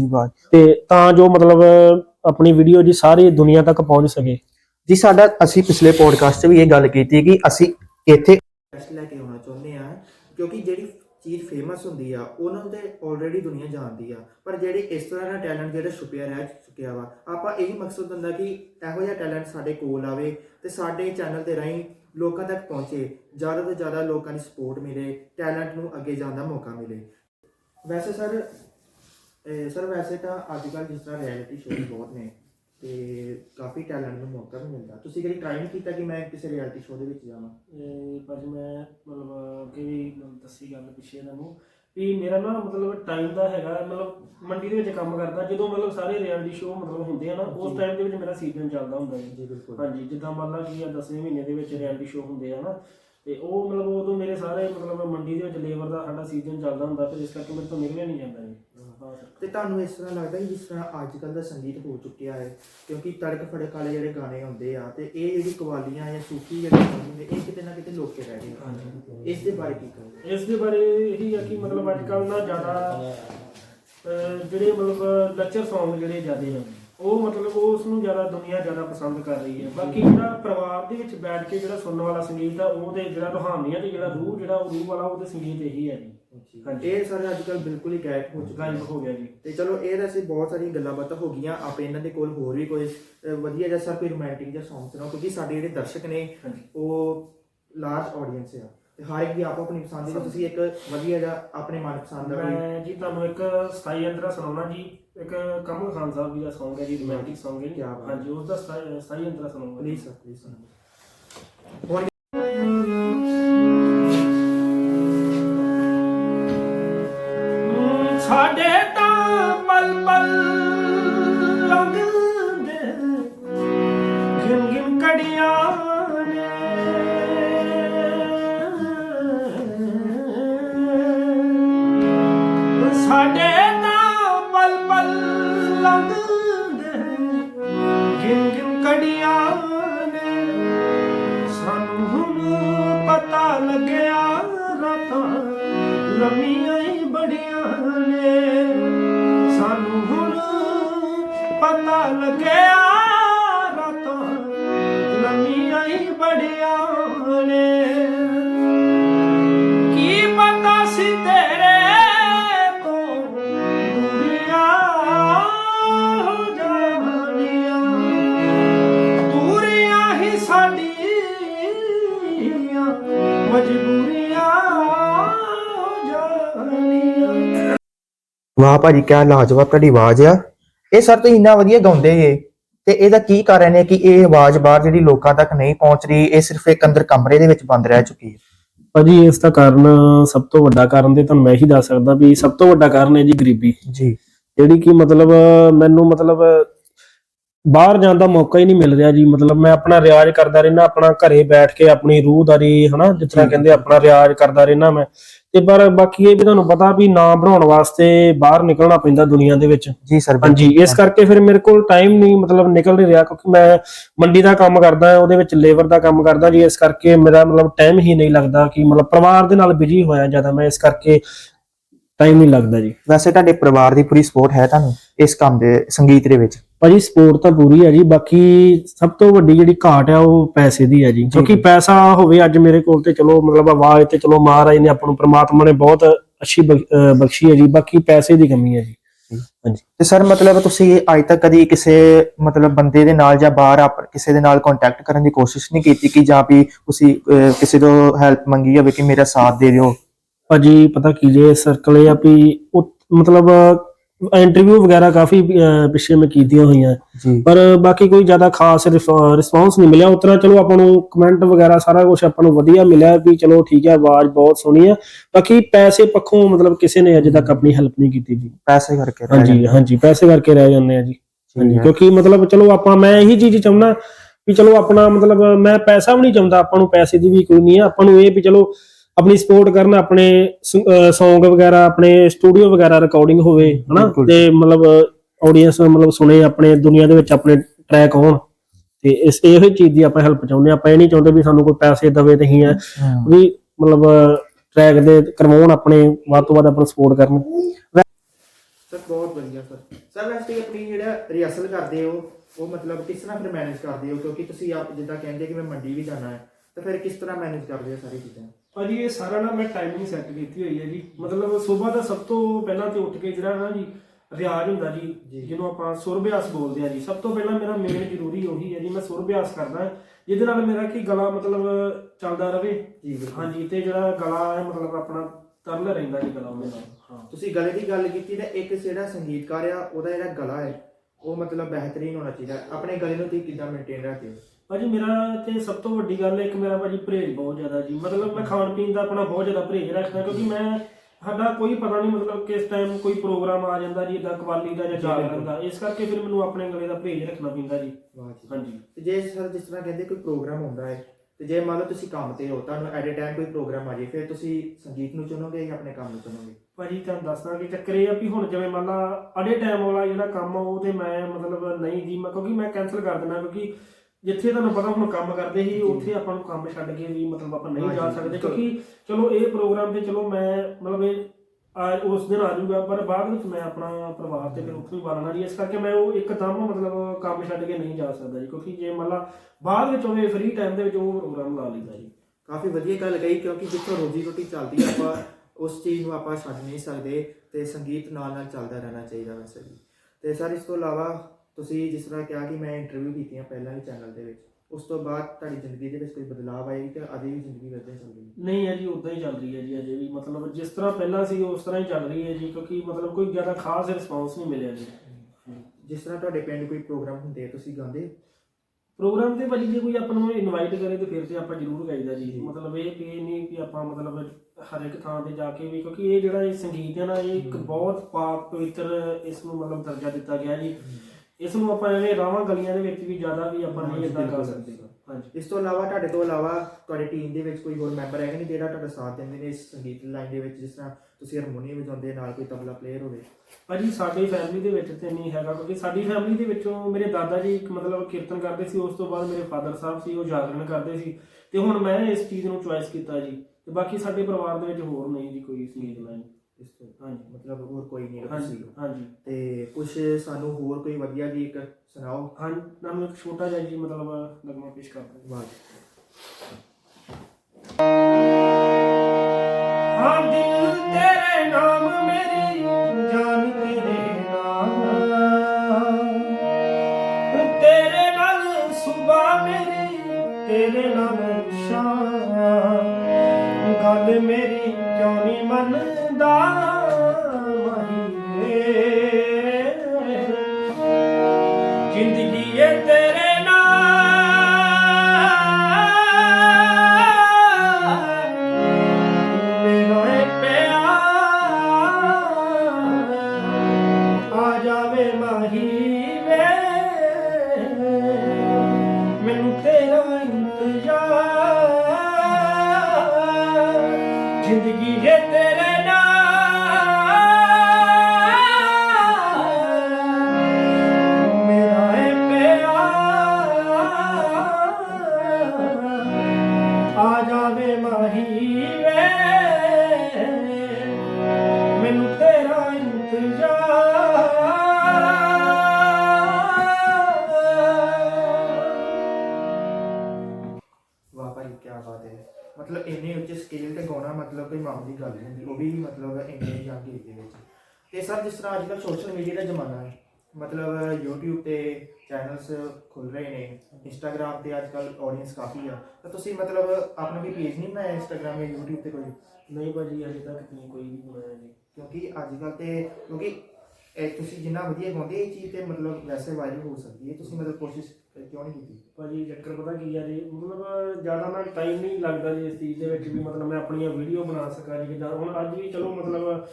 ਤੇ ਤਾਂ ਜੋ ਮਤਲਬ ਆਪਣੀ ਵੀਡੀਓ ਜੀ ਸਾਰੀ ਦੁਨੀਆ ਤੱਕ ਪਹੁੰਚ ਸਕੇ। ਜੀ ਸਾਡਾ ਅਸੀਂ ਪਿਛਲੇ ਪੋਡਕਾਸਟ 'ਚ ਵੀ ਇਹ ਗੱਲ ਕੀਤੀ ਕਿ ਅਸੀਂ ਇੱਥੇ ਲੈ ਕੇ ਆਉਣਾ ਚਾਹੁੰਦੇ ਆ ਕਿਉਂਕਿ ਜਿਹੜੀ ਚੀਜ਼ ਫੇਮਸ ਹੁੰਦੀ ਆ, ਉਹਨਾਂ ਨੂੰ ਤੇ ਆਲਰੇਡੀ ਦੁਨੀਆ ਜਾਣਦੀ ਆ। ਪਰ ਜਿਹੜੇ ਇਸ ਤਰ੍ਹਾਂ ਦਾ ਟੈਲੈਂਟ ਜਿਹੜਾ ਛੁਪਿਆ ਰਹਿ ਚੁੱਕਿਆ ਵਾ, ਆਪਾਂ ਇਹੀ ਮਕਸਦ ਹੁੰਦਾ ਕਿ ਇਹੋ ਜਿਹਾ ਟੈਲੈਂਟ ਸਾਡੇ ਕੋਲ ਆਵੇ ਤੇ ਸਾਡੇ ਚੈਨਲ ਦੇ ਰਾਹੀਂ ਲੋਕਾਂ ਤੱਕ ਪਹੁੰਚੇ, ਜ਼ਿਆਦਾ ਤੋਂ ਜ਼ਿਆਦਾ ਲੋਕਾਂ ਦੀ ਸਪੋਰਟ ਮਿਲੇ ਟੈਲੈਂਟ ਨੂੰ ਅੱਗੇ ਜਾਣ ਦਾ ਮੌਕਾ ਮਿਲੇ। ਵੈਸੇ ਸਰ ਸਰ ਵੈਸੇ ਤਾਂ ਅੱਜ ਕੱਲ੍ਹ ਜਿਸ ਤਰ੍ਹਾਂ ਰਿਐਲਿਟੀ ਸ਼ੋਅ ਬਹੁਤ ਨੇ ਤੇ ਕਾਫੀ ਟੈਲੈਂਟ ਨੂੰ ਮੌਕਾ ਵੀ ਮਿਲਦਾ। ਤੁਸੀਂ ਕਦੀ ਟਰਾਈ ਨਹੀਂ ਕੀਤਾ ਕਿ ਮੈਂ ਕਿਸੇ ਰਿਐਲਿਟੀ ਸ਼ੋਅ ਦੇ ਵਿੱਚ ਜਾਵਾਂ? ਭਾਜੀ ਮੈਂ ਮਤਲਬ ਅੱਗੇ ਵੀ ਮਤਲਬ ਦੱਸੀ ਗੱਲ ਪਿੱਛੇ ਇਹਨਾਂ ਨੂੰ ਵੀ ਮੇਰਾ ਨਾ ਮਤਲਬ ਟਾਈਮ ਦਾ ਹੈਗਾ ਮਤਲਬ ਮੰਡੀ ਦੇ ਵਿੱਚ ਕੰਮ ਕਰਦਾ ਜਦੋਂ ਮਤਲਬ ਸਾਰੇ ਰਿਐਲਿਟੀ ਸ਼ੋਅ ਮਤਲਬ ਹੁੰਦੇ ਆ ਨਾ ਉਸ ਟਾਈਮ ਦੇ ਵਿੱਚ ਮੇਰਾ ਸੀਜ਼ਨ ਚੱਲਦਾ ਹੁੰਦਾ ਜੀ। ਬਿਲਕੁਲ। ਹਾਂਜੀ ਜਿੱਦਾਂ ਮੰਨ ਲਾ ਕਿ ਆ 10ਵੇਂ ਮਹੀਨੇ ਦੇ ਵਿੱਚ ਰਿਐਲਿਟੀ ਸ਼ੋਅ ਹੁੰਦੇ ਆ ਨਾ ਤੇ ਉਹ ਮਤਲਬ ਉਦੋਂ ਮੇਰੇ ਸਾਰੇ ਮਤਲਬ ਮੰਡੀ ਦੇ ਵਿੱਚ ਲੇਬਰ ਦਾ ਸਾਡਾ ਸੀਜ਼ਨ ਚੱਲਦਾ ਹੁੰਦਾ ਫਿਰ ਇਸ ਕਰਕੇ ਮੇਰੇ ਤੋਂ ਨਿਕਲਿਆ ਨਹੀਂ ਜਾਂਦਾ ਜੀ। ਤੇ ਤੁਹਾਨੂੰ ਇਸ ਤਰ੍ਹਾਂ ਲੱਗਦਾ ਕਿ ਜਿਸ ਤਰ੍ਹਾਂ ਅੱਜ ਕੱਲ ਦਾ ਸੰਗੀਤ ਹੋ ਚੁੱਕਿਆ ਹੈ ਕਿਉਂਕਿ ਤੜਕ ਫੜਕ ਵਾਲੇ ਜਿਹੜੇ ਗਾਣੇ ਹੁੰਦੇ ਆ ਤੇ ਇਹ ਜਿਹੜੀ ਕਵਾਲੀਆਂ ਜਾਂ ਸੂਫੀ ਜਿਹੜੇ ਗਾਣੇ ਹੁੰਦੇ ਇਹ ਕਿਤੇ ਨਾ ਕਿਤੇ ਲੋਕੇ ਰਹਿ ਗਏ। ਇਸ ਦੇ ਬਾਰੇ ਕੀ ਕਹੋਗੇ? ਇਸ ਦੇ ਬਾਰੇ ਇਹੀ ਆ ਕਿ ਮਤਲਬ ਅੱਜ ਕੱਲ ਨਾ ਜ਼ਿਆਦਾ ਅਹ, ਜਿਹੜੇ ਮਤਲਬ ਲੈਕਚਰ Song ਜਿਹੜੇ ਜ਼ਿਆਦੇ ਆ ਉਹ ਮਤਲਬ ਉਸ ਨੂੰ ਜ਼ਿਆਦਾ ਦੁਨੀਆ ਜ਼ਿਆਦਾ ਪਸੰਦ ਕਰ ਰਹੀ ਹੈ। ਬਾਕੀ ਜਿਹੜਾ ਪਰਿਵਾਰ ਦੇ ਵਿੱਚ ਬੈਠ ਕੇ ਜਿਹੜਾ ਸੁਣਨ ਵਾਲਾ ਸੰਗੀਤ ਆ ਉਹ ਤੇ ਜਿਹੜਾ ਰੂਹਾਨੀਅਤ ਤੇ ਜਿਹੜਾ ਰੂਹ ਜਿਹੜਾ ਉਹ ਰੂਹ ਵਾਲਾ ਉਹ ਤੇ ਸੰਗੀਤ ਇਹੀ ਹੈ ਜੀ। ਹਾਂਜੀ। ਇਹ ਸਾਰੇ ਅੱਜ ਕੱਲ ਬਿਲਕੁਲ ਹੀ ਗਾਇਬ ਹੋ ਚੁੱਕਾ ਗਾਇਬ ਹੋ ਗਿਆ ਜੀ। ਤੇ ਚਲੋ ਇਹ ਤਾਂ ਅਸੀਂ ਬਹੁਤ ਸਾਰੀ ਗੱਲਾਂ ਬਾਤਾਂ ਹੋ ਗਈਆਂ। ਆਪ ਇਹਨਾਂ ਦੇ ਕੋਲ ਹੋਰ ਵੀ ਕੋਈ ਅਹ, ਵਧੀਆ ਜਿਹਾ ਸਰ ਕੋਈ ਰੋਮਾਂਟਿਕ ਜਿਹਾ Song ਸੁਣਾਓ ਕਿਉਂਕਿ ਸਾਡੇ ਜਿਹੜੇ ਦਰਸ਼ਕ ਨੇ ਹਾਂਜੀ। ਉਹ ਲਾਰਜ ਆਡੀਅנס ਆ। ਤੇ ਹਰ ਇੱਕ ਦੀ ਆਪੋ ਆਪਣੀ ਪਸੰਦ ਦੀ ਤੁਸੀਂ ਇੱਕ ਵਧੀਆ ਜਿਹਾ ਆਪਣੇ ਮਨ ਪਸੰਦ ਦਾ ਕੋਈ ਮੈਂ ਜੀ ਤੁਹਾਨੂੰ ਇੱਕ ਸਤਾਈ ਅੰਤਰਾ ਸੁਣਾਉਣਾ ਜੀ। ਇੱਕ ਕਮਲ ਖਾਨ ਸਾਹਿਬ ਜੀ ਦਾ Song ਹੈ ਜੀ ਰੋਮਾਂਟਿਕ Song ਹੈ ਜੀ। ਕਿਆ ਬਾਤ। ਹਾਂਜੀ ਉਸ ਦਾ ਸਤਾਈ ਅੰਤਰਾ ਸੁਣਾਉਂਗਾ ਪਲੀਜ਼ ਸਰ ਪਲੀਜ਼ ਸੁਣਾਓ ਹੁਣ ਲੱਗਿਆ ਰਾਤਾਂ ਲੰਮੀਆਂ ਹੀ ਬੜੀਆਂ ਨੇ। ਸਾਨੂੰ ਹੁਣ ਪਤਾ ਲੱਗਿਆ ਰਾਤਾਂ ਲੰਮੀਆਂ ਹੀ ਬੜੀਆਂ ਵਾਹ ਭਾਜੀ ਕਿਆ ਲਾਜਵਾਬ ਤੁਹਾਡੀ ਆਵਾਜ਼ ਆ। ਇਹ ਸਰ ਤੁਸੀਂ ਇੰਨਾ ਵਧੀਆ ਗਾਉਂਦੇ ਜੇ ਤੇ ਇਹਦਾ ਕੀ ਕਾਰਨ ਹੈ ਕਿ ਇਹ ਆਵਾਜ਼ ਬਾਹਰ ਜਿਹੜੀ ਲੋਕਾਂ ਤੱਕ ਨਹੀਂ ਪਹੁੰਚ ਰਹੀ ਇਹ ਸਿਰਫ ਇੱਕ ਅੰਦਰ ਕਮਰੇ ਦੇ ਵਿੱਚ ਬੰਦ ਰਹਿ ਚੁੱਕੀ ਹੈ। ਭਾਜੀ ਇਸ ਦਾ ਕਾਰਨ ਸਭ ਤੋਂ ਵੱਡਾ ਕਾਰਨ ਤੇ ਤੁਹਾਨੂੰ ਮੈਂ ਹੀ ਦੱਸ ਸਕਦਾ ਵੀ ਸਭ ਤੋਂ ਵੱਡਾ ਕਾਰਨ ਹੈ ਜੀ ਗਰੀਬੀ। ਜੀ। ਜਿਹੜੀ ਕਿ ਮਤਲਬ ਮੈਨੂੰ ਮਤਲਬ ਬਾਹਰ ਜਾਣ ਦਾ ਮੌਕਾ ਹੀ ਨਹੀਂ ਮਿਲ ਰਿਹਾ ਜੀ। ਮਤਲਬ ਮੈਂ ਆਪਣਾ ਰਿਆਜ਼ ਕਰਦਾ ਰਹਿਣਾ ਆਪਣਾ ਘਰੇ ਬੈਠ ਕੇ ਆਪਣੀ ਰੂਹਦਾਰੀ ਹਨਾ ਜਿਸ ਤਰ੍ਹਾਂ ਕਹਿੰਦੇ ਆਪਣਾ ਰਿਆਜ਼ ਕਰਦਾ ਰਹਿਣਾ ਮੈਂ। ਤੇ ਪਰ ਬਾਕੀ ਇਹ ਵੀ ਤੁਹਾਨੂੰ ਪਤਾ ਵੀ ਨਾਮ ਬਣਾਉਣ ਵਾਸਤੇ ਬਾਹਰ ਨਿਕਲਣਾ ਪੈਂਦਾ ਦੁਨੀਆ ਦੇ ਵਿੱਚ। ਜੀ ਸਰ ਹਾਂਜੀ ਇਸ ਕਰਕੇ ਫਿਰ ਮੇਰੇ ਕੋਲ ਟਾਈਮ ਨਹੀਂ ਮਤਲਬ ਨਿਕਲ ਨਹੀਂ ਰਿਹਾ ਕਿਉਂਕਿ ਮੈਂ ਮੰਡੀ ਦਾ ਕੰਮ ਕਰਦਾ ਉਹਦੇ ਵਿੱਚ ਲੇਬਰ ਦਾ ਕੰਮ ਕਰਦਾ ਜੀ ਇਸ ਕਰਕੇ ਮੇਰਾ ਮਤਲਬ ਟਾਈਮ ਹੀ ਨਹੀਂ ਲੱਗਦਾ ਕਿ ਮਤਲਬ ਪਰਿਵਾਰ ਦੇ ਨਾਲ ਬਿਜ਼ੀ ਹੋਇਆ ਜ਼ਿਆਦਾ ਮੈਂ ਇਸ ਕਰਕੇ ਟਾਈਮ ਨਹੀਂ ਲੱਗਦਾ ਜੀ। ਵੈਸੇ ਤੁਹਾਡੇ ਪਰਿਵਾਰ ਦੀ ਪੂਰੀ ਸਪੋਰਟ ਹੈ ਤੁਹਾਨੂੰ ਇਸ ਕੰਮ ਦੇ ਸੰਗੀਤ ਦੇ ਵਿੱਚ? ਭਾਜੀ ਸਪੋਰਟ ਤਾਂ ਪੂਰੀ ਹੈ ਜੀ ਬਾਕੀ ਸਭ ਤੋਂ ਵੱਡੀ ਜਿਹੜੀ ਘਾਟ ਆ ਉਹ ਪੈਸੇ ਦੀ ਹੈ ਜੀ। ਕਿਉਂਕਿ ਪੈਸਾ ਹੋਵੇ ਅੱਜ ਮੇਰੇ ਕੋਲ ਤੇ ਚਲੋ ਮਤਲਬ ਆਵਾਜ਼ ਤੇ ਚਲੋ ਮਹਾਰਾਜ ਨੇ ਆਪਾਂ ਨੂੰ ਪ੍ਰਮਾਤਮਾ ਨੇ ਬਹੁਤ ਅੱਛੀ ਬਖਸ਼ੀ ਹੈ ਜੀ ਬਾਕੀ ਪੈਸੇ ਦੀ ਕਮੀ ਹੈ ਜੀ। ਹਾਂਜੀ। ਤੇ ਸਰ ਮਤਲਬ ਤੁਸੀਂ ਅੱਜ ਤੱਕ ਕਦੀ ਕਿਸੇ ਮਤਲਬ ਬੰਦੇ ਦੇ ਨਾਲ ਜਾਂ ਬਾਹਰ ਆਪ ਕਿਸੇ ਦੇ ਨਾਲ ਕੰਟੈਕਟ ਕਰਨ ਦੀ ਕੋਸ਼ਿਸ਼ ਨਹੀਂ ਕੀਤੀ ਕਿ ਜਾਂ ਵੀ ਤੁਸੀਂ ਕਿਸੇ ਤੋਂ ਹੈਲਪ ਮੰਗੀ ਹੋਵੇ ਕਿ ਮੇਰਾ ਸਾਥ ਦੇ ਦਿਓ? ਭਾਜੀ ਪਤਾ ਕੀ ਜੇ ਸਰਕਲ ਇਹ ਆ ਵੀ ਉਹ ਮਤਲਬ ਇੰਟਰਵਿਊ ਵਗੈਰਾ ਕਾਫੀ ਅਹ, ਪਿੱਛੇ ਮੈਂ ਕੀਤੀਆਂ ਹੋਈਆਂ। ਜੀ। ਪਰ ਬਾਕੀ ਕੋਈ ਜ਼ਿਆਦਾ ਖਾਸ ਰਿਸਪੌਂਸ ਨਹੀਂ ਮਿਲਿਆ। ਉਤਨਾ ਚਲੋ ਆਪਾਂ ਨੂੰ ਕਮੈਂਟ ਵਗੈਰਾ ਸਾਰਾ ਕੁਝ ਆਪਾਂ ਨੂੰ ਵਧੀਆ ਮਿਲਿਆ ਵੀ ਚਲੋ ਠੀਕ ਹੈ ਆਵਾਜ਼ ਬਹੁਤ ਸੋਹਣੀ ਹੈ। ਬਾਕੀ ਪੈਸੇ ਪੱਖੋਂ ਮਤਲਬ ਕਿਸੇ ਨੇ ਅਜੇ ਤੱਕ ਆਪਣੀ ਹੈਲਪ ਨਹੀਂ ਕੀਤੀ ਜੀ। ਪੈਸੇ ਕਰਕੇ ਰਹਿ ਹਾਂਜੀ। ਹਾਂਜੀ ਪੈਸੇ ਕਰਕੇ ਰਹਿ ਜਾਂਦੇ ਆ ਜੀ। ਹਾਂਜੀ। ਕਿਉਂਕਿ ਮਤਲਬ ਚਲੋ ਆਪਾਂ ਮੈਂ ਇਹੀ ਚੀਜ਼ ਚਾਹੁੰਦਾ ਵੀ ਚਲੋ ਆਪਣਾ ਮਤਲਬ ਮੈਂ ਪੈਸਾ ਵੀ ਨਹੀਂ ਚਾਹੁੰਦਾ ਆਪਾਂ ਨੂੰ ਪੈਸੇ ਦੀ ਵੀ ਕੋਈ ਨਹੀਂ ਆ ਆਪਾਂ ਨੂੰ ਇਹ ਵੀ ਚਲੋ ਆਪਣੀ ਸਪੋਰਟ ਕਰਨ ਆਪਣੇ Song ਵਗੈਰਾ ਆਪਣੇ ਸਟੂਡੀਓ ਵਗੈਰਾ ਰਿਕਾਰਡਿੰਗ ਹੋਵੇ ਹਨਾ। ਤੇ ਮਤਲਬ ਆਡੀਅנס ਮਤਲਬ ਸੁਣੇ ਆਪਣੇ ਦੁਨੀਆ ਦੇ ਵਿੱਚ ਆਪਣੇ ਟਰੈਕ ਹੋਣ। ਤੇ ਇਸ ਇਹੋ ਹੀ ਚੀਜ਼ ਦੀ ਆਪਾਂ ਹੈਲਪ ਚਾਹੁੰਦੇ ਆਪਾਂ ਇਹ ਨਹੀਂ ਚਾਹੁੰਦੇ ਵੀ ਸਾਨੂੰ ਕੋਈ ਪੈਸੇ ਦਵੇ ਤੇ ਹੀ। ਆ। ਵੀ ਮਤਲਬ ਟਰੈਕ ਦੇ ਕਰਵਾਉਣ ਆਪਣੇ ਵੱਧ ਤੋਂ ਵੱਧ ਆਪਣਾ ਸਪੋਰਟ ਕਰਨ। ਸਰ ਬਹੁਤ ਵਧੀਆ ਸਰ। ਸਰ ਵੈਸੇ ਆਪਣੀ ਜਿਹੜਾ ਰਿਹਰਸਲ ਕਰਦੇ ਹੋ ਉਹ ਮਤਲਬ ਕਿਸ ਤਰ੍ਹਾਂ ਫਿਰ ਮੈਨੇਜ ਕਰਦੇ ਹੋ? ਕਿਉਂਕਿ ਤੁਸੀਂ ਆਪ ਜਿੱਦਾਂ ਕਹਿੰਦੇ ਕਿ ਮੈਂ ਮੰਡੀ ਵੀ ਜਾਣਾ ਹੈ ਤਾਂ ਫਿਰ ਕਿਸ ਤਰ੍ਹਾਂ ਮੈਨੇਜ ਕਰਦੇ ਹੋ ਸਾਰੀ ਚੀਜ਼ਾਂ? ਭਾਜੀ ਇਹ ਸਾਰਾ ਨਾ ਮੈਂ ਟਾਈਮਿੰਗ ਸੈੱਟ ਕੀਤੀ ਹੋਈ ਹੈ ਜੀ। ਮਤਲਬ ਸਵੇਰ ਦਾ ਸਭ ਤੋਂ ਪਹਿਲਾਂ ਤੇ ਉੱਠ ਕੇ ਜਿਹੜਾ ਨਾ ਜੀ ਰਿਆਜ਼ ਹੁੰਦਾ ਜੀ ਜਿਹਨੂੰ ਆਪਾਂ ਸੁਰ ਅਭਿਆਸ ਬੋਲਦੇ ਆ ਜੀ। ਸਭ ਤੋਂ ਪਹਿਲਾਂ ਮੇਰਾ ਮੇਨ ਜ਼ਰੂਰੀ ਉਹੀ ਹੈ ਜੀ ਮੈਂ ਸੁਰ ਅਭਿਆਸ ਕਰਦਾ ਜਿਹਦੇ ਨਾਲ ਮੇਰਾ ਕੀ ਗਲਾ ਮਤਲਬ ਚੱਲਦਾ ਰਵੇ। ਹਾਂਜੀ ਤੇ ਜਿਹੜਾ ਗਲਾ ਹੈ ਮਤਲਬ ਆਪਣਾ ਤਰਲ ਰਹਿੰਦਾ ਜੀ ਗਲਾ ਉਹਦੇ ਨਾਲ। ਹਾਂ ਤੁਸੀਂ ਗਲੇ ਦੀ ਗੱਲ ਕੀਤੀ ਤਾਂ ਇੱਕ ਜਿਹੜਾ ਸੰਗੀਤਕਾਰ ਆ ਉਹਦਾ ਜਿਹੜਾ ਗਲਾ ਹੈ ਉਹ ਮਤਲਬ ਬਿਹਤਰੀਨ ਹੋਣਾ ਚਾਹੀਦਾ। ਆਪਣੇ ਗਲੇ ਨੂੰ ਤੁਸੀਂ ਕਿੱਦਾਂ ਮੇਨਟੇਨ ਰੱਖਦੇ ਹੋ? ਭਾਜੀ ਮੇਰਾ ਤੇ ਸਭ ਤੋਂ ਵੱਡੀ ਗੱਲ ਇੱਕ ਮੇਰਾ ਭਾਜੀ ਪਰਹੇਜ ਬਹੁਤ ਜ਼ਿਆਦਾ ਜੀ। ਮਤਲਬ ਮੈਂ ਖਾਣ ਪੀਣ ਦਾ ਆਪਣਾ ਬਹੁਤ ਜ਼ਿਆਦਾ ਪਰਹੇਜ ਰੱਖਦਾ ਕਿਉਂਕਿ ਮੈਂ ਸਾਡਾ ਕੋਈ ਪਤਾ ਨਹੀਂ ਮਤਲਬ ਕਿਸ ਟਾਈਮ ਕੋਈ ਪ੍ਰੋਗਰਾਮ ਆ ਜਾਂਦਾ ਜੀ ਇਦਾਂ ਕਵਾਲੀ ਦਾ ਜਾਂ ਜਾਗਰਣ ਦਾ। ਇਸ ਕਰਕੇ ਫਿਰ ਮੈਨੂੰ ਆਪਣੇ ਗਲੇ ਦਾ ਪਰਹੇਜ ਰੱਖਣਾ ਪੈਂਦਾ ਜੀ। ਹਾਂਜੀ। ਤੇ ਜੇ ਸਰ ਜਿਸ ਤਰ੍ਹਾਂ ਕਹਿੰਦੇ ਕੋਈ ਪ੍ਰੋਗਰਾਮ ਹੁੰਦਾ ਹੈ ਤੇ ਜੇ ਮੰਨ ਲਓ ਤੁਸੀਂ ਕੰਮ ਤੇ ਹੋ ਤੁਹਾਨੂੰ ਐਟ ਅ ਟਾਈਮ ਕੋਈ ਪ੍ਰੋਗਰਾਮ ਆ ਜੇ ਫਿਰ ਤੁਸੀਂ ਸੰਗੀਤ ਨੂੰ ਚੁਣੋਗੇ ਜਾਂ ਆਪਣੇ ਕੰਮ ਨੂੰ ਚੁਣੋਗੇ? ਭਾਜੀ ਤੁਹਾਨੂੰ ਦੱਸਦਾ ਕਿ ਚੱਕਰ ਇਹ ਆ ਵੀ ਹੁਣ ਜਿਵੇਂ ਮੰਨ ਲਾ ਅੜੇ ਟਾਈਮ ਵਾਲਾ ਜਿਹੜਾ ਕੰਮ ਆ ਉਹ ਤੇ ਮੈਂ ਮਤਲਬ ਨਹੀਂ ਜੀ ਮੈਂ ਕਿਉਂਕਿ ਮੈਂ ਕੈਨਸਲ ਕਰ ਦਿੰਦਾ ਕਿਉਂਕਿ ਜਿੱਥੇ ਤੁਹਾਨੂੰ ਪਤਾ ਹੁਣ ਕੰਮ ਕਰਦੇ ਸੀ ਉੱਥੇ ਆਪਾਂ ਨੂੰ ਕੰਮ ਛੱਡ ਕੇ ਵੀ ਮਤਲਬ ਆਪਾਂ ਨਹੀਂ ਜਾ ਸਕਦੇ। ਕਿਉਂਕਿ ਚਲੋ ਇਹ ਪ੍ਰੋਗਰਾਮ ਤੇ ਚਲੋ ਮੈਂ ਮਤਲਬ ਇਹ ਆ ਉਸ ਦਿਨ ਆ ਜਾਊਗਾ ਪਰ ਬਾਅਦ ਵਿੱਚ ਮੈਂ ਆਪਣਾ ਪਰਿਵਾਰ ਤੇ ਫਿਰ ਉੱਥੋਂ ਹੀ ਬਾਲਣਾ ਜੀ। ਇਸ ਕਰਕੇ ਮੈਂ ਉਹ ਇੱਕਦਮ ਮਤਲਬ ਕੰਮ ਛੱਡ ਕੇ ਨਹੀਂ ਜਾ ਸਕਦਾ ਜੀ ਕਿਉਂਕਿ ਜੇ ਮੰਨ ਲਾ ਬਾਅਦ ਵਿੱਚ ਉਹਨੇ ਫ੍ਰੀ ਟਾਈਮ ਦੇ ਵਿੱਚ ਉਹ ਪ੍ਰੋਗਰਾਮ ਲਾ ਲੈਂਦਾ ਜੀ। ਕਾਫੀ ਵਧੀਆ ਗੱਲ ਕਹੀ ਕਿਉਂਕਿ ਜਿੱਥੋਂ ਰੋਜੀ ਰੋਟੀ ਚੱਲਦੀ ਆ ਆਪਾਂ ਉਸ ਚੀਜ਼ ਨੂੰ ਆਪਾਂ ਛੱਡ ਨਹੀਂ ਸਕਦੇ ਤੇ ਸੰਗੀਤ ਨਾਲ ਨਾਲ ਚੱਲਦਾ ਰਹਿਣਾ ਚਾਹੀਦਾ ਵੈਸੇ ਵੀ। ਤੇ ਸਰ ਇਸ ਤੋਂ ਇਲਾਵਾ ਤੁਸੀਂ ਜਿਸ ਤਰ੍ਹਾਂ ਕਿਹਾ ਕਿ ਮੈਂ ਇੰਟਰਵਿਊ ਕੀਤੀਆਂ ਪਹਿਲਾਂ ਵੀ ਚੈਨਲ ਦੇ ਵਿੱਚ ਉਸ ਤੋਂ ਬਾਅਦ ਤੁਹਾਡੀ ਜ਼ਿੰਦਗੀ ਦੇ ਵਿੱਚ ਕੋਈ ਬਦਲਾਅ ਆਇਆ ਕਿ ਅਜੇ ਵੀ ਜ਼ਿੰਦਗੀ ਵਧੀਆ ਚੱਲ ਰਹੀ ਹੈ ਨਹੀਂ ਹੈ ਜੀ ਉਦਾਂ ਹੀ ਚੱਲ ਰਹੀ ਹੈ ਜੀ ਅਜੇ ਵੀ। ਮਤਲਬ ਜਿਸ ਤਰ੍ਹਾਂ ਪਹਿਲਾਂ ਸੀ ਉਸ ਤਰ੍ਹਾਂ ਹੀ ਚੱਲ ਰਹੀ ਹੈ ਜੀ ਕਿਉਂਕਿ ਮਤਲਬ ਕੋਈ ਜ਼ਿਆਦਾ ਖਾਸ ਰਿਸਪੌਂਸ ਨਹੀਂ ਮਿਲਿਆ ਜੀ। ਜਿਸ ਤਰ੍ਹਾਂ ਤੁਹਾਡੇ ਪਿੰਡ ਕੋਈ ਪ੍ਰੋਗਰਾਮ ਹੁੰਦੇ ਆ, ਤੁਸੀਂ ਗਾਉਂਦੇ? ਪ੍ਰੋਗਰਾਮ ਤੇ ਭਾਜੀ ਜੇ ਕੋਈ ਆਪਾਂ ਨੂੰ ਇਨਵਾਈਟ ਕਰੇ ਤੇ ਫਿਰ ਤੇ ਆਪਾਂ ਜ਼ਰੂਰ ਗਾਈਦਾ ਜੀ। ਮਤਲਬ ਇਹ ਕਿ ਇਹ ਨਹੀਂ ਕਿ ਆਪਾਂ ਮਤਲਬ ਹਰ ਇੱਕ ਥਾਂ ਤੇ ਜਾ ਕੇ ਵੀ ਕਿਉਂਕਿ ਇਹ ਜਿਹੜਾ ਇਹ ਸੰਗੀਤ ਹੈ ਨਾ ਇਹ ਇੱਕ ਬਹੁਤ ਪਾਕ ਪਵਿੱਤਰ ਇਸ ਨੂੰ ਮਤਲਬ ਦਰਜਾ ਦਿੱਤਾ ਗਿਆ ਜੀ। ਇਸ ਨੂੰ ਆਪਾਂ ਐਵੇਂ ਰਾਵਾਂ ਗਲੀਆਂ ਦੇ ਵਿੱਚ ਵੀ ਜ਼ਿਆਦਾ ਵੀ ਆਪਾਂ ਨਹੀਂ ਇਦਾਂ ਕਰ ਸਕਦੇ। ਹਾਂਜੀ ਇਸ ਤੋਂ ਇਲਾਵਾ ਤੁਹਾਡੇ ਤੋਂ ਇਲਾਵਾ ਤੁਹਾਡੀ ਟੀਮ ਦੇ ਵਿੱਚ ਕੋਈ ਹੋਰ ਮੈਂਬਰ ਹੈਗਾ ਨਹੀਂ ਜਿਹੜਾ ਤੁਹਾਡਾ ਸਾਥ ਦਿੰਦੇ ਨੇ ਇਸ ਸੰਗੀਤ ਲਾਈਨ ਦੇ ਵਿੱਚ ਜਿਸ ਤਰ੍ਹਾਂ ਤੁਸੀਂ ਹਾਰਮੋਨੀਅਮ ਵਜਾਉਂਦੇ ਨਾਲ ਕੋਈ ਤਬਲਾ ਪਲੇਅਰ ਹੋਵੇ? ਭਾਜੀ ਸਾਡੀ ਫੈਮਿਲੀ ਦੇ ਵਿੱਚ ਤੇ ਨਹੀਂ ਹੈਗਾ ਕਿਉਂਕਿ ਸਾਡੀ ਫੈਮਿਲੀ ਦੇ ਵਿੱਚੋਂ ਮੇਰੇ ਦਾਦਾ ਜੀ ਇੱਕ ਮਤਲਬ ਕੀਰਤਨ ਕਰਦੇ ਸੀ ਉਸ ਤੋਂ ਬਾਅਦ ਮੇਰੇ ਫਾਦਰ ਸਾਹਿਬ ਸੀ ਉਹ ਜਾਗਰਣ ਕਰਦੇ ਸੀ। ਤੇ ਹੁਣ ਮੈਂ ਇਸ ਚੀਜ਼ ਨੂੰ ਚੁਆਇਸ ਕੀਤਾ ਜੀ। ਤੇ ਬਾਕੀ ਸਾਡੇ ਪਰਿਵਾਰ ਦੇ ਵਿੱਚ ਹੋਰ ਨਹੀਂ ਜੀ ਕੋਈ ਸੰਗੀਤ ਲਾਈਨ ਇਸ ਤੋਂ ਹਾਂਜੀ ਮਤਲਬ ਹੋਰ ਕੋਈ ਨਹੀਂ ਹਾਂਜੀ ਹਾਂਜੀ। ਤੇ ਕੁਝ ਸਾਨੂੰ ਹੋਰ ਕੋਈ ਵਧੀਆ ਜੀ ਇੱਕ ਸੁਣਾਓ? ਹਾਂ ਤੁਹਾਨੂੰ ਇੱਕ ਛੋਟਾ ਜਿਹਾ ਜੀ ਮਤਲਬ ਨਗਮਾ ਪੇਸ਼ ਕਰਦਾ ਵਾਹ ਹਾਂ ਦਿਲ ਤੇਰੇ ਨਾਮ ਮੇਰੀ ਜਾਨ ਤੇਰੇ ਨਾਮ ਤੇਰੇ ਨਾਲ ਸੁਬਾ ਮੇਰੀ ਤੇਰੇ ਨਾਲ ਸ਼ਾਮ ਗੱਲ ਮੇਰੀ ਕਿਉਂ ਨਹੀਂ ਮੰਨਦਾ ਮਹੀਨੇ ਭਾਈ ਕੀ ਬਾਤ ਹੈ। ਮਤਲਬ ਇੰਨੇ ਉੱਚੇ ਸਕੇਲ ਤੇ ਗਾਉਣਾ ਮਤਲਬ ਕੋਈ ਮਾਮੂਲੀ ਗੱਲ ਨਹੀਂ ਹੁੰਦੀ ਉਹ ਵੀ ਮਤਲਬ ਇੰਨੇ ਯੰਗ ਏਜ ਦੇ ਵਿੱਚ। ਤੇ ਸਰ ਜਿਸ ਤਰ੍ਹਾਂ ਅੱਜ ਕੱਲ੍ਹ ਸੋਸ਼ਲ ਮੀਡੀਆ ਦਾ ਜ਼ਮਾਨਾ ਹੈ ਮਤਲਬ YouTube ਤੇ ਚੈਨਲਸ ਖੁੱਲ ਰਹੇ ਨੇ Instagram ਤੇ ਅੱਜ ਕੱਲ੍ਹ ਆਡੀਅנס ਕਾਫੀ ਆ ਤਾਂ ਤੁਸੀਂ ਮਤਲਬ ਆਪਣਾ ਵੀ ਪੇਜ ਨਹੀਂ ਬਣਾਇਆ Instagram ਜਾਂ YouTube ਤੇ ਕੋਈ? ਨਹੀਂ ਭਾਜੀ ਅਜੇ ਤੱਕ ਨਹੀਂ ਕੋਈ ਵੀ ਬਣਾਇਆ ਜੀ। ਕਿਉਂਕਿ ਅੱਜ ਕੱਲ੍ਹ ਤੇ ਕਿਉਂਕਿ ਇਹ ਤੁਸੀਂ ਜਿੰਨਾ ਵਧੀਆ ਗਾਉਂਦੇ ਇਹ ਚੀਜ਼ ਤੇ ਮਤਲਬ ਵੈਸੇ ਵਾਇਰਲ ਹੋ ਸਕਦੀ ਹੈ। ਤੁਸੀਂ ਮਤਲਬ ਕੋਸ਼ਿਸ਼ ਕਿਉਂ ਨਹੀਂ ਕੀਤੀ? ਭਾਜੀ ਚੱਕਰ ਪਤਾ ਕੀ ਆ ਜੀ ਮਤਲਬ ਜ਼ਿਆਦਾ ਨਾ ਟਾਈਮ ਨਹੀਂ ਲੱਗਦਾ ਜੀ ਇਸ ਚੀਜ਼ ਦੇ ਵਿੱਚ ਵੀ ਮਤਲਬ ਮੈਂ ਆਪਣੀਆਂ ਵੀਡੀਓ ਬਣਾ ਸਕਾਂ ਜੀ ਜਿੱਦਾਂ ਹੁਣ ਅੱਜ ਵੀ ਚਲੋ ਮਤਲਬ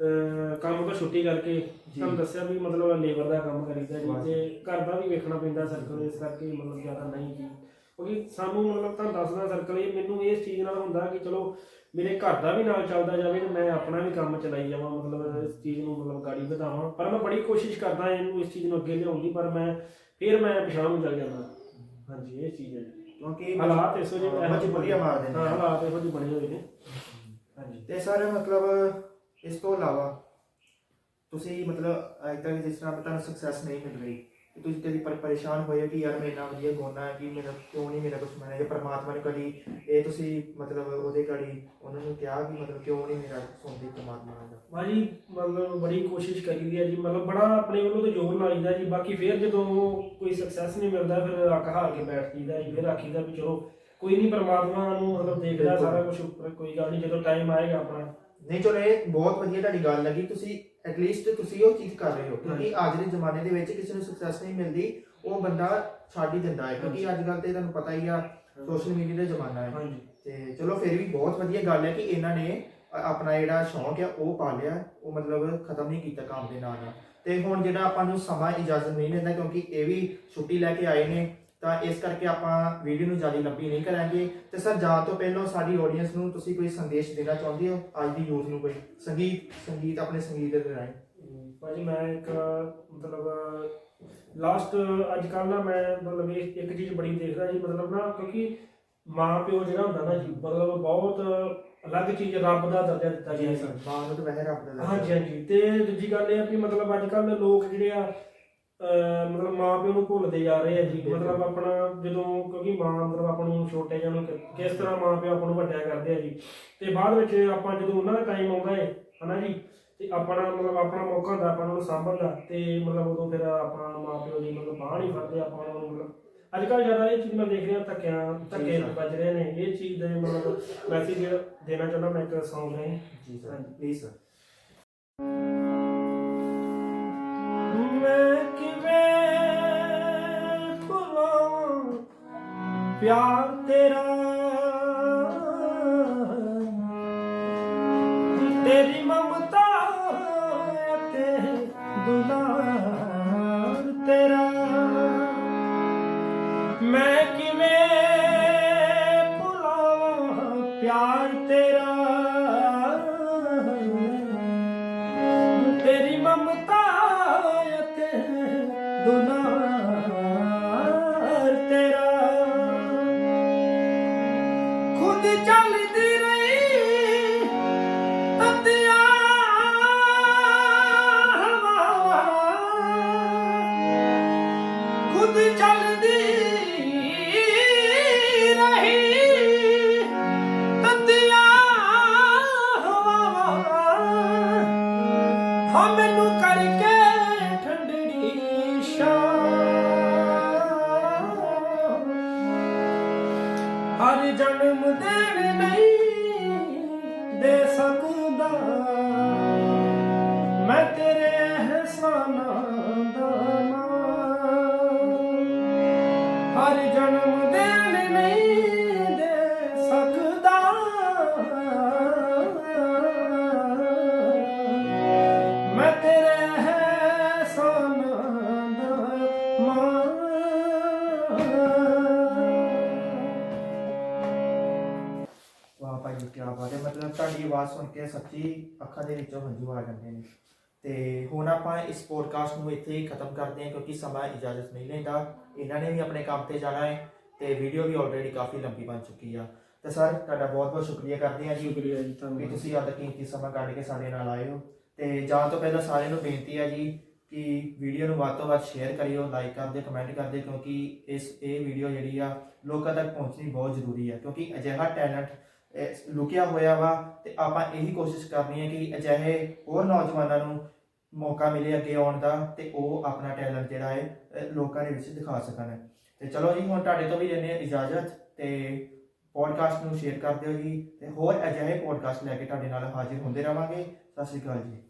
ਅਹ, ਕੰਮ ਤੋਂ ਛੁੱਟੀ ਕਰਕੇ ਤੁਹਾਨੂੰ ਦੱਸਿਆ ਵੀ ਮਤਲਬ ਲੇਬਰ ਦਾ ਕੰਮ ਕਰੀਦਾ ਜੀ। ਤੇ ਘਰ ਦਾ ਵੀ ਵੇਖਣਾ ਪੈਂਦਾ ਸਰਕਲ ਇਸ ਕਰਕੇ ਮਤਲਬ ਜ਼ਿਆਦਾ ਨਹੀਂ ਜੀ। ਕਿਉਂਕਿ ਸਾਨੂੰ ਮਤਲਬ ਤੁਹਾਨੂੰ ਦੱਸਦਾ ਸਰਕਲ ਇਹ ਮੈਨੂੰ ਇਸ ਚੀਜ਼ ਨਾਲ ਹੁੰਦਾ ਕਿ ਚਲੋ ਮੇਰੇ ਘਰ ਦਾ ਵੀ ਨਾਲ ਚੱਲਦਾ ਜਾਵੇ ਤੇ ਮੈਂ ਆਪਣਾ ਵੀ ਕੰਮ ਚਲਾਈ ਜਾਵਾਂ ਮਤਲਬ ਇਸ ਚੀਜ਼ ਨੂੰ ਮਤਲਬ ਗਾੜੀ ਵਧਾਵਾਂ। ਪਰ ਮੈਂ ਬੜੀ ਕੋਸ਼ਿਸ਼ ਕਰਦਾ ਇਹਨੂੰ ਇਸ ਚੀਜ਼ ਨੂੰ ਅੱਗੇ ਲਿਆਉਣ ਦੀ ਪਰ ਮੈਂ ਫਿਰ ਮੈਂ ਪਿਛਾਂਹ ਨੂੰ ਚੱਲ ਜਾਂਦਾ। ਹਾਂਜੀ ਇਹ ਚੀਜ਼ ਹੈ। ਜੀ ਕਿਉਂਕਿ ਹਾਲਾਤ ਇਹੋ ਜਿਹੇ ਇਹੋ ਜਿਹੇ ਮਜਬੂਰੀਆਂ ਮਾਰਦੇ ਨੇ। ਹਾਂ ਹਾਲਾਤ ਇਹੋ ਜਿਹੇ ਬਣੇ ਹੋਏ ਨੇ। ਹਾਂਜੀ। ਤੇ ਸਰ ਮਤਲਬ ਇਸ ਤੋਂ ਇਲਾਵਾ ਤੁਸੀਂ ਮਤਲਬ ਅੱਜ ਤੱਕ ਜਿਸ ਤਰ੍ਹਾਂ ਤੁਹਾਨੂੰ ਸਕਸੈਸ ਨਹੀਂ ਮਿਲ ਰਹੀ ਤੇ ਤੁਸੀਂ ਕਦੀ ਪਰ- ਪਰੇਸ਼ਾਨ ਹੋਏ ਹੋ ਕਿ ਯਾਰ ਮੈਂ ਇੰਨਾ ਵਧੀਆ ਗਾਉਣਾ ਹੈ ਕਿ ਮੇਰਾ ਕਿਉਂ ਨਹੀਂ ਮੇਰਾ ਕੁਝ ਮਿਲਿਆ ਜਾਂ ਪਰਮਾਤਮਾ ਨੇ ਕਦੀ ਇਹ ਤੁਸੀਂ ਮਤਲਬ ਉਹਦੇ ਕੜੀ ਉਹਨਾਂ ਨੂੰ ਕਿਹਾ ਕਿ ਮਤਲਬ ਕਿਉਂ ਨਹੀਂ ਮੇਰਾ ਸੁਣਦੀ ਪਰਮਾਤਮਾ ਦਾ? ਭਾਜੀ ਮਤਲਬ ਬੜੀ ਕੋਸ਼ਿਸ਼ ਕਰੀਦੀ ਹੈ ਜੀ। ਮਤਲਬ ਬੜਾ ਆਪਣੇ ਵੱਲੋਂ ਤੇ ਜ਼ੋਰ ਲਾਈਦਾ ਜੀ। ਬਾਕੀ ਫਿਰ ਜਦੋਂ ਕੋਈ ਸਕਸੈਸ ਨਹੀਂ ਮਿਲਦਾ ਫਿਰ ਅੱਕ ਹਾਰ ਕੇ ਬੈਠ ਜੀਦਾ ਜੀ। ਫਿਰ ਆਖੀਦਾ ਵੀ ਚਲੋ ਕੋਈ ਨਹੀਂ ਪਰਮਾਤਮਾ ਨੂੰ ਮਤਲਬ ਦੇਖਦਾ ਸਾਰਾ ਕੁਝ ਉੱਪਰ ਕੋਈ ਗੱਲ ਨਹੀਂ। ਜਦੋਂ ਟਾਈਮ ਆਏਗਾ ਆਪਣਾ। ਨਹੀਂ ਚਲੋ ਇਹ ਬਹੁਤ ਵਧੀਆ ਤੁਹਾਡੀ ਗੱਲ ਲੱਗੀ। ਤੁਸੀਂ ਐਟਲੀਸਟ ਤੁਸੀਂ ਉਹ ਚੀਜ਼ ਕਰ ਰਹੇ ਹੋ ਕਿਉਂਕਿ ਅੱਜ ਦੇ ਜ਼ਮਾਨੇ ਦੇ ਵਿੱਚ ਕਿਸੇ ਨੂੰ ਸਕਸੈਸ ਨਹੀਂ ਮਿਲਦੀ ਉਹ ਬੰਦਾ ਛੱਡ ਹੀ ਦਿੰਦਾ ਹੈ ਕਿਉਂਕਿ ਅੱਜ ਕੱਲ ਤੇ ਤੁਹਾਨੂੰ ਪਤਾ ਹੀ ਆ ਸੋਸ਼ਲ ਮੀਡੀਆ ਦਾ ਜ਼ਮਾਨਾ ਹੈ। ਤੇ ਚਲੋ ਫਿਰ ਵੀ ਬਹੁਤ ਵਧੀਆ ਗੱਲ ਹੈ ਕਿ ਇਹਨਾਂ ਨੇ ਆਪਣਾ ਜਿਹੜਾ ਸ਼ੌਂਕ ਹੈ ਉਹ ਪਾਲਿਆ ਉਹ ਮਤਲਬ ਖਤਮ ਨਹੀਂ ਕੀਤਾ ਕੰਮ ਦੇ ਨਾਲ ਨਾਲ। ਤੇ ਹੁਣ ਜਿਹੜਾ ਆਪਾਂ ਨੂੰ ਸਮਾਂ ਇਜਾਜ਼ਤ ਨਹੀਂ ਦਿੰਦਾ ਕਿਉਂਕਿ ਇਹ ਵੀ ਛੁੱਟੀ ਲੈ ਕੇ ਆਏ ਨੇ ਤਾਂ ਇਸ ਕਰਕੇ ਆਪਾਂ ਵੀਡੀਓ ਨੂੰ ਜ਼ਿਆਦਾ ਲੰਬੀ ਨਹੀਂ ਕਰਾਂਗੇ। ਤੇ ਸਰ ਜਾਣ ਤੋਂ ਪਹਿਲਾਂ ਸਾਡੀ ਆਡੀਅנס ਨੂੰ ਤੁਸੀਂ ਕੋਈ ਸੰਦੇਸ਼ ਦੇਣਾ ਚਾਹੁੰਦੇ ਹੋ? ਅੱਜ ਦੀ ਯੂਥ ਨੂੰ ਕੋਈ? ਸੰਗੀਤ ਸੰਗੀਤ ਆਪਣੇ ਸੰਗੀਤ ਦੇ ਰਾਹੀਂ। ਭਾਜੀ ਮੈਂ ਇੱਕ ਮਤਲਬ ਲਾਸਟ ਅੱਜ ਕੱਲ ਨਾ ਮੈਂ ਮਤਲਬ ਇੱਕ ਚੀਜ਼ ਬੜੀ ਦੇਖਦਾ ਜੀ ਮਤਲਬ ਨਾ ਕਿਉਂਕਿ ਮਾਂ ਪਿਓ ਜਿਹੜਾ ਹੁੰਦਾ ਨਾ ਜੀ ਮਤਲਬ ਬਹੁਤ ਅਲੱਗ ਚੀਜ਼ ਰੱਬ ਦਾ ਦਰਜਾ ਦਿੱਤਾ ਗਿਆ ਸੀ ਮਾਂ ਨੂੰ ਤਾਂ ਵਹਿ ਰੱਬ ਦਾ ਹਾਂਜੀ ਹਾਂਜੀ। ਤੇ ਦੂਜੀ ਗੱਲ ਇਹ ਆ ਵੀ ਮਤਲਬ ਅੱਜ ਕੱਲ ਲੋਕ ਜਿਹੜੇ ਆ ਮਤਲਬ ਮਾਂ ਪਿਓ ਨੂੰ ਭੁੱਲਦੇ ਜਾ ਰਹੇ ਆ ਜੀ। ਮਤਲਬ ਆਪਣਾ ਜਦੋਂ ਕਿਉਂਕਿ ਮਾਂ ਮਤਲਬ ਆਪਾਂ ਨੂੰ ਛੋਟੇ ਨੂੰ ਕਿ- ਕਿਸ ਤਰ੍ਹਾਂ ਮਾਂ ਪਿਓ ਆਪਾਂ ਨੂੰ ਵੱਡਿਆ ਕਰਦੇ ਆ ਜੀ। ਤੇ ਬਾਅਦ ਵਿੱਚ ਆਪਾਂ ਜਦੋਂ ਉਹਨਾਂ ਦਾ ਟਾਈਮ ਆਉਂਦਾ ਹੈ ਹਨਾ ਜੀ ਤੇ ਆਪਣਾ ਮਤਲਬ ਆਪਣਾ ਮੌਕਾ ਹੁੰਦਾ ਆਪਾਂ ਨੂੰ ਸਾਂਭਣ ਦਾ ਤੇ ਮਤਲਬ ਉਦੋਂ ਫਿਰ ਆਪਣਾ ਮਾਂ ਪਿਓ ਦੀ ਮਤਲਬ ਬਾਹ ਨਹੀਂ ਫੜਦੇ ਆਪਾਂ ਨੂੰ ਮਤਲਬ ਅੱਜ ਕੱਲ ਜ਼ਿਆਦਾ ਇਹ ਚੀਜ਼ ਮੈਂ ਦੇਖ ਰਿਹਾ ਧੱਕਿਆਂ ਧੱਕੇ। ਵੱਜ ਰਹੇ ਨੇ। ਇਹ ਚੀਜ਼ ਦੇ ਮਤਲਬ ਮੈਸੇਜ ਦੇਣਾ ਚਾਹੁੰਦਾ ਮੈਂ ਇੱਕ ਸੌਂਗ ਰਾਹੀਂ ਜੀ ਸਰ। ਪਲੀਜ਼ ਸਰ ਪਿਆਰ ਤੇਰਾ ਸੁਣ ਕੇ ਸੱਚੀ ਅੱਖਾਂ ਦੇ ਵਿੱਚੋਂ ਹੰਝੂ ਆ ਜਾਂਦੇ ਨੇ। ਤੇ ਹੁਣ ਆਪਾਂ ਇਸ ਪੋਡਕਾਸਟ ਨੂੰ ਇੱਥੇ ਹੀ ਖਤਮ ਕਰਦੇ ਹਾਂ ਕਿਉਂਕਿ ਸਮਾਂ ਇਜਾਜ਼ਤ ਨਹੀਂ ਲੈਂਦਾ। ਇਹਨਾਂ ਨੇ ਵੀ ਆਪਣੇ ਕੰਮ ਤੇ ਜਾਣਾ ਹੈ ਤੇ ਵੀਡੀਓ ਵੀ ਆਲਰੇਡੀ ਕਾਫੀ ਲੰਬੀ ਬਣ ਚੁੱਕੀ ਆ। ਤੇ ਸਰ ਤੁਹਾਡਾ ਬਹੁਤ ਬਹੁਤ ਸ਼ੁਕਰੀਆ ਕਰਦੇ ਹਾਂ ਜੀ। ਸ਼ੁਕਰੀਆ ਜੀ ਵੀ ਧੰਨਵਾਦ ਤੁਸੀਂ ਆਪਦਾ ਕੀਮਤੀ ਸਮਾਂ ਕੱਢ ਕੇ ਸਾਡੇ ਨਾਲ ਆਏ ਹੋ। ਤੇ ਜਾਣ ਤੋਂ ਪਹਿਲਾਂ ਸਾਰਿਆਂ ਨੂੰ ਬੇਨਤੀ ਹੈ ਜੀ ਕਿ ਵੀਡੀਓ ਨੂੰ ਵੱਧ ਤੋਂ ਵੱਧ ਸ਼ੇਅਰ ਕਰਿਓ ਲਾਈਕ ਕਰਦੇ ਕਮੈਂਟ ਕਰਦੇ ਕਿਉਂਕਿ ਇਸ ਇਹ ਵੀਡੀਓ ਜਿਹੜੀ ਆ ਲੋਕਾਂ ਤੱਕ ਪਹੁੰਚਣੀ ਬਹੁਤ ਜ਼ਰੂਰੀ ਹੈ ਕਿਉਂਕਿ ਅਜਿਹਾ ਟੈਲੈਂਟ ਲੁਕਿਆ ਹੋਇਆ ਵਾ ਤੇ ਆਪਾਂ ਇਹੀ ਕੋਸ਼ਿਸ਼ ਕਰਨੀ ਹੈ ਕਿ ਅਜਿਹੇ ਹੋਰ ਨੌਜਵਾਨਾਂ ਨੂੰ ਮੌਕਾ ਮਿਲੇ ਅੱਗੇ ਆਉਣ ਦਾ ਤੇ ਉਹ ਆਪਣਾ ਟੈਲੈਂਟ ਜਿਹੜਾ ਹੈ ਲੋਕਾਂ ਦੇ ਵਿੱਚ ਦਿਖਾ ਸਕਣ। ਤੇ ਚਲੋ ਜੀ, ਹੁਣ ਤੁਹਾਡੇ ਤੋਂ ਵੀ ਲੈਂਦੇ ਹਾਂ ਇਜਾਜ਼ਤ ਤੇ ਪੋਡਕਾਸਟ ਨੂੰ ਸ਼ੇਅਰ ਕਰ ਦਿਓ ਜੀ ਤੇ ਹੋਰ ਅਜਿਹੇ ਪੋਡਕਾਸਟ ਲੈ ਕੇ ਤੁਹਾਡੇ ਨਾਲ ਹਾਜ਼ਰ ਹੁੰਦੇ ਰਵਾਂਗੇ। ਸਤਿ ਸ਼੍ਰੀ ਅਕਾਲ ਜੀ।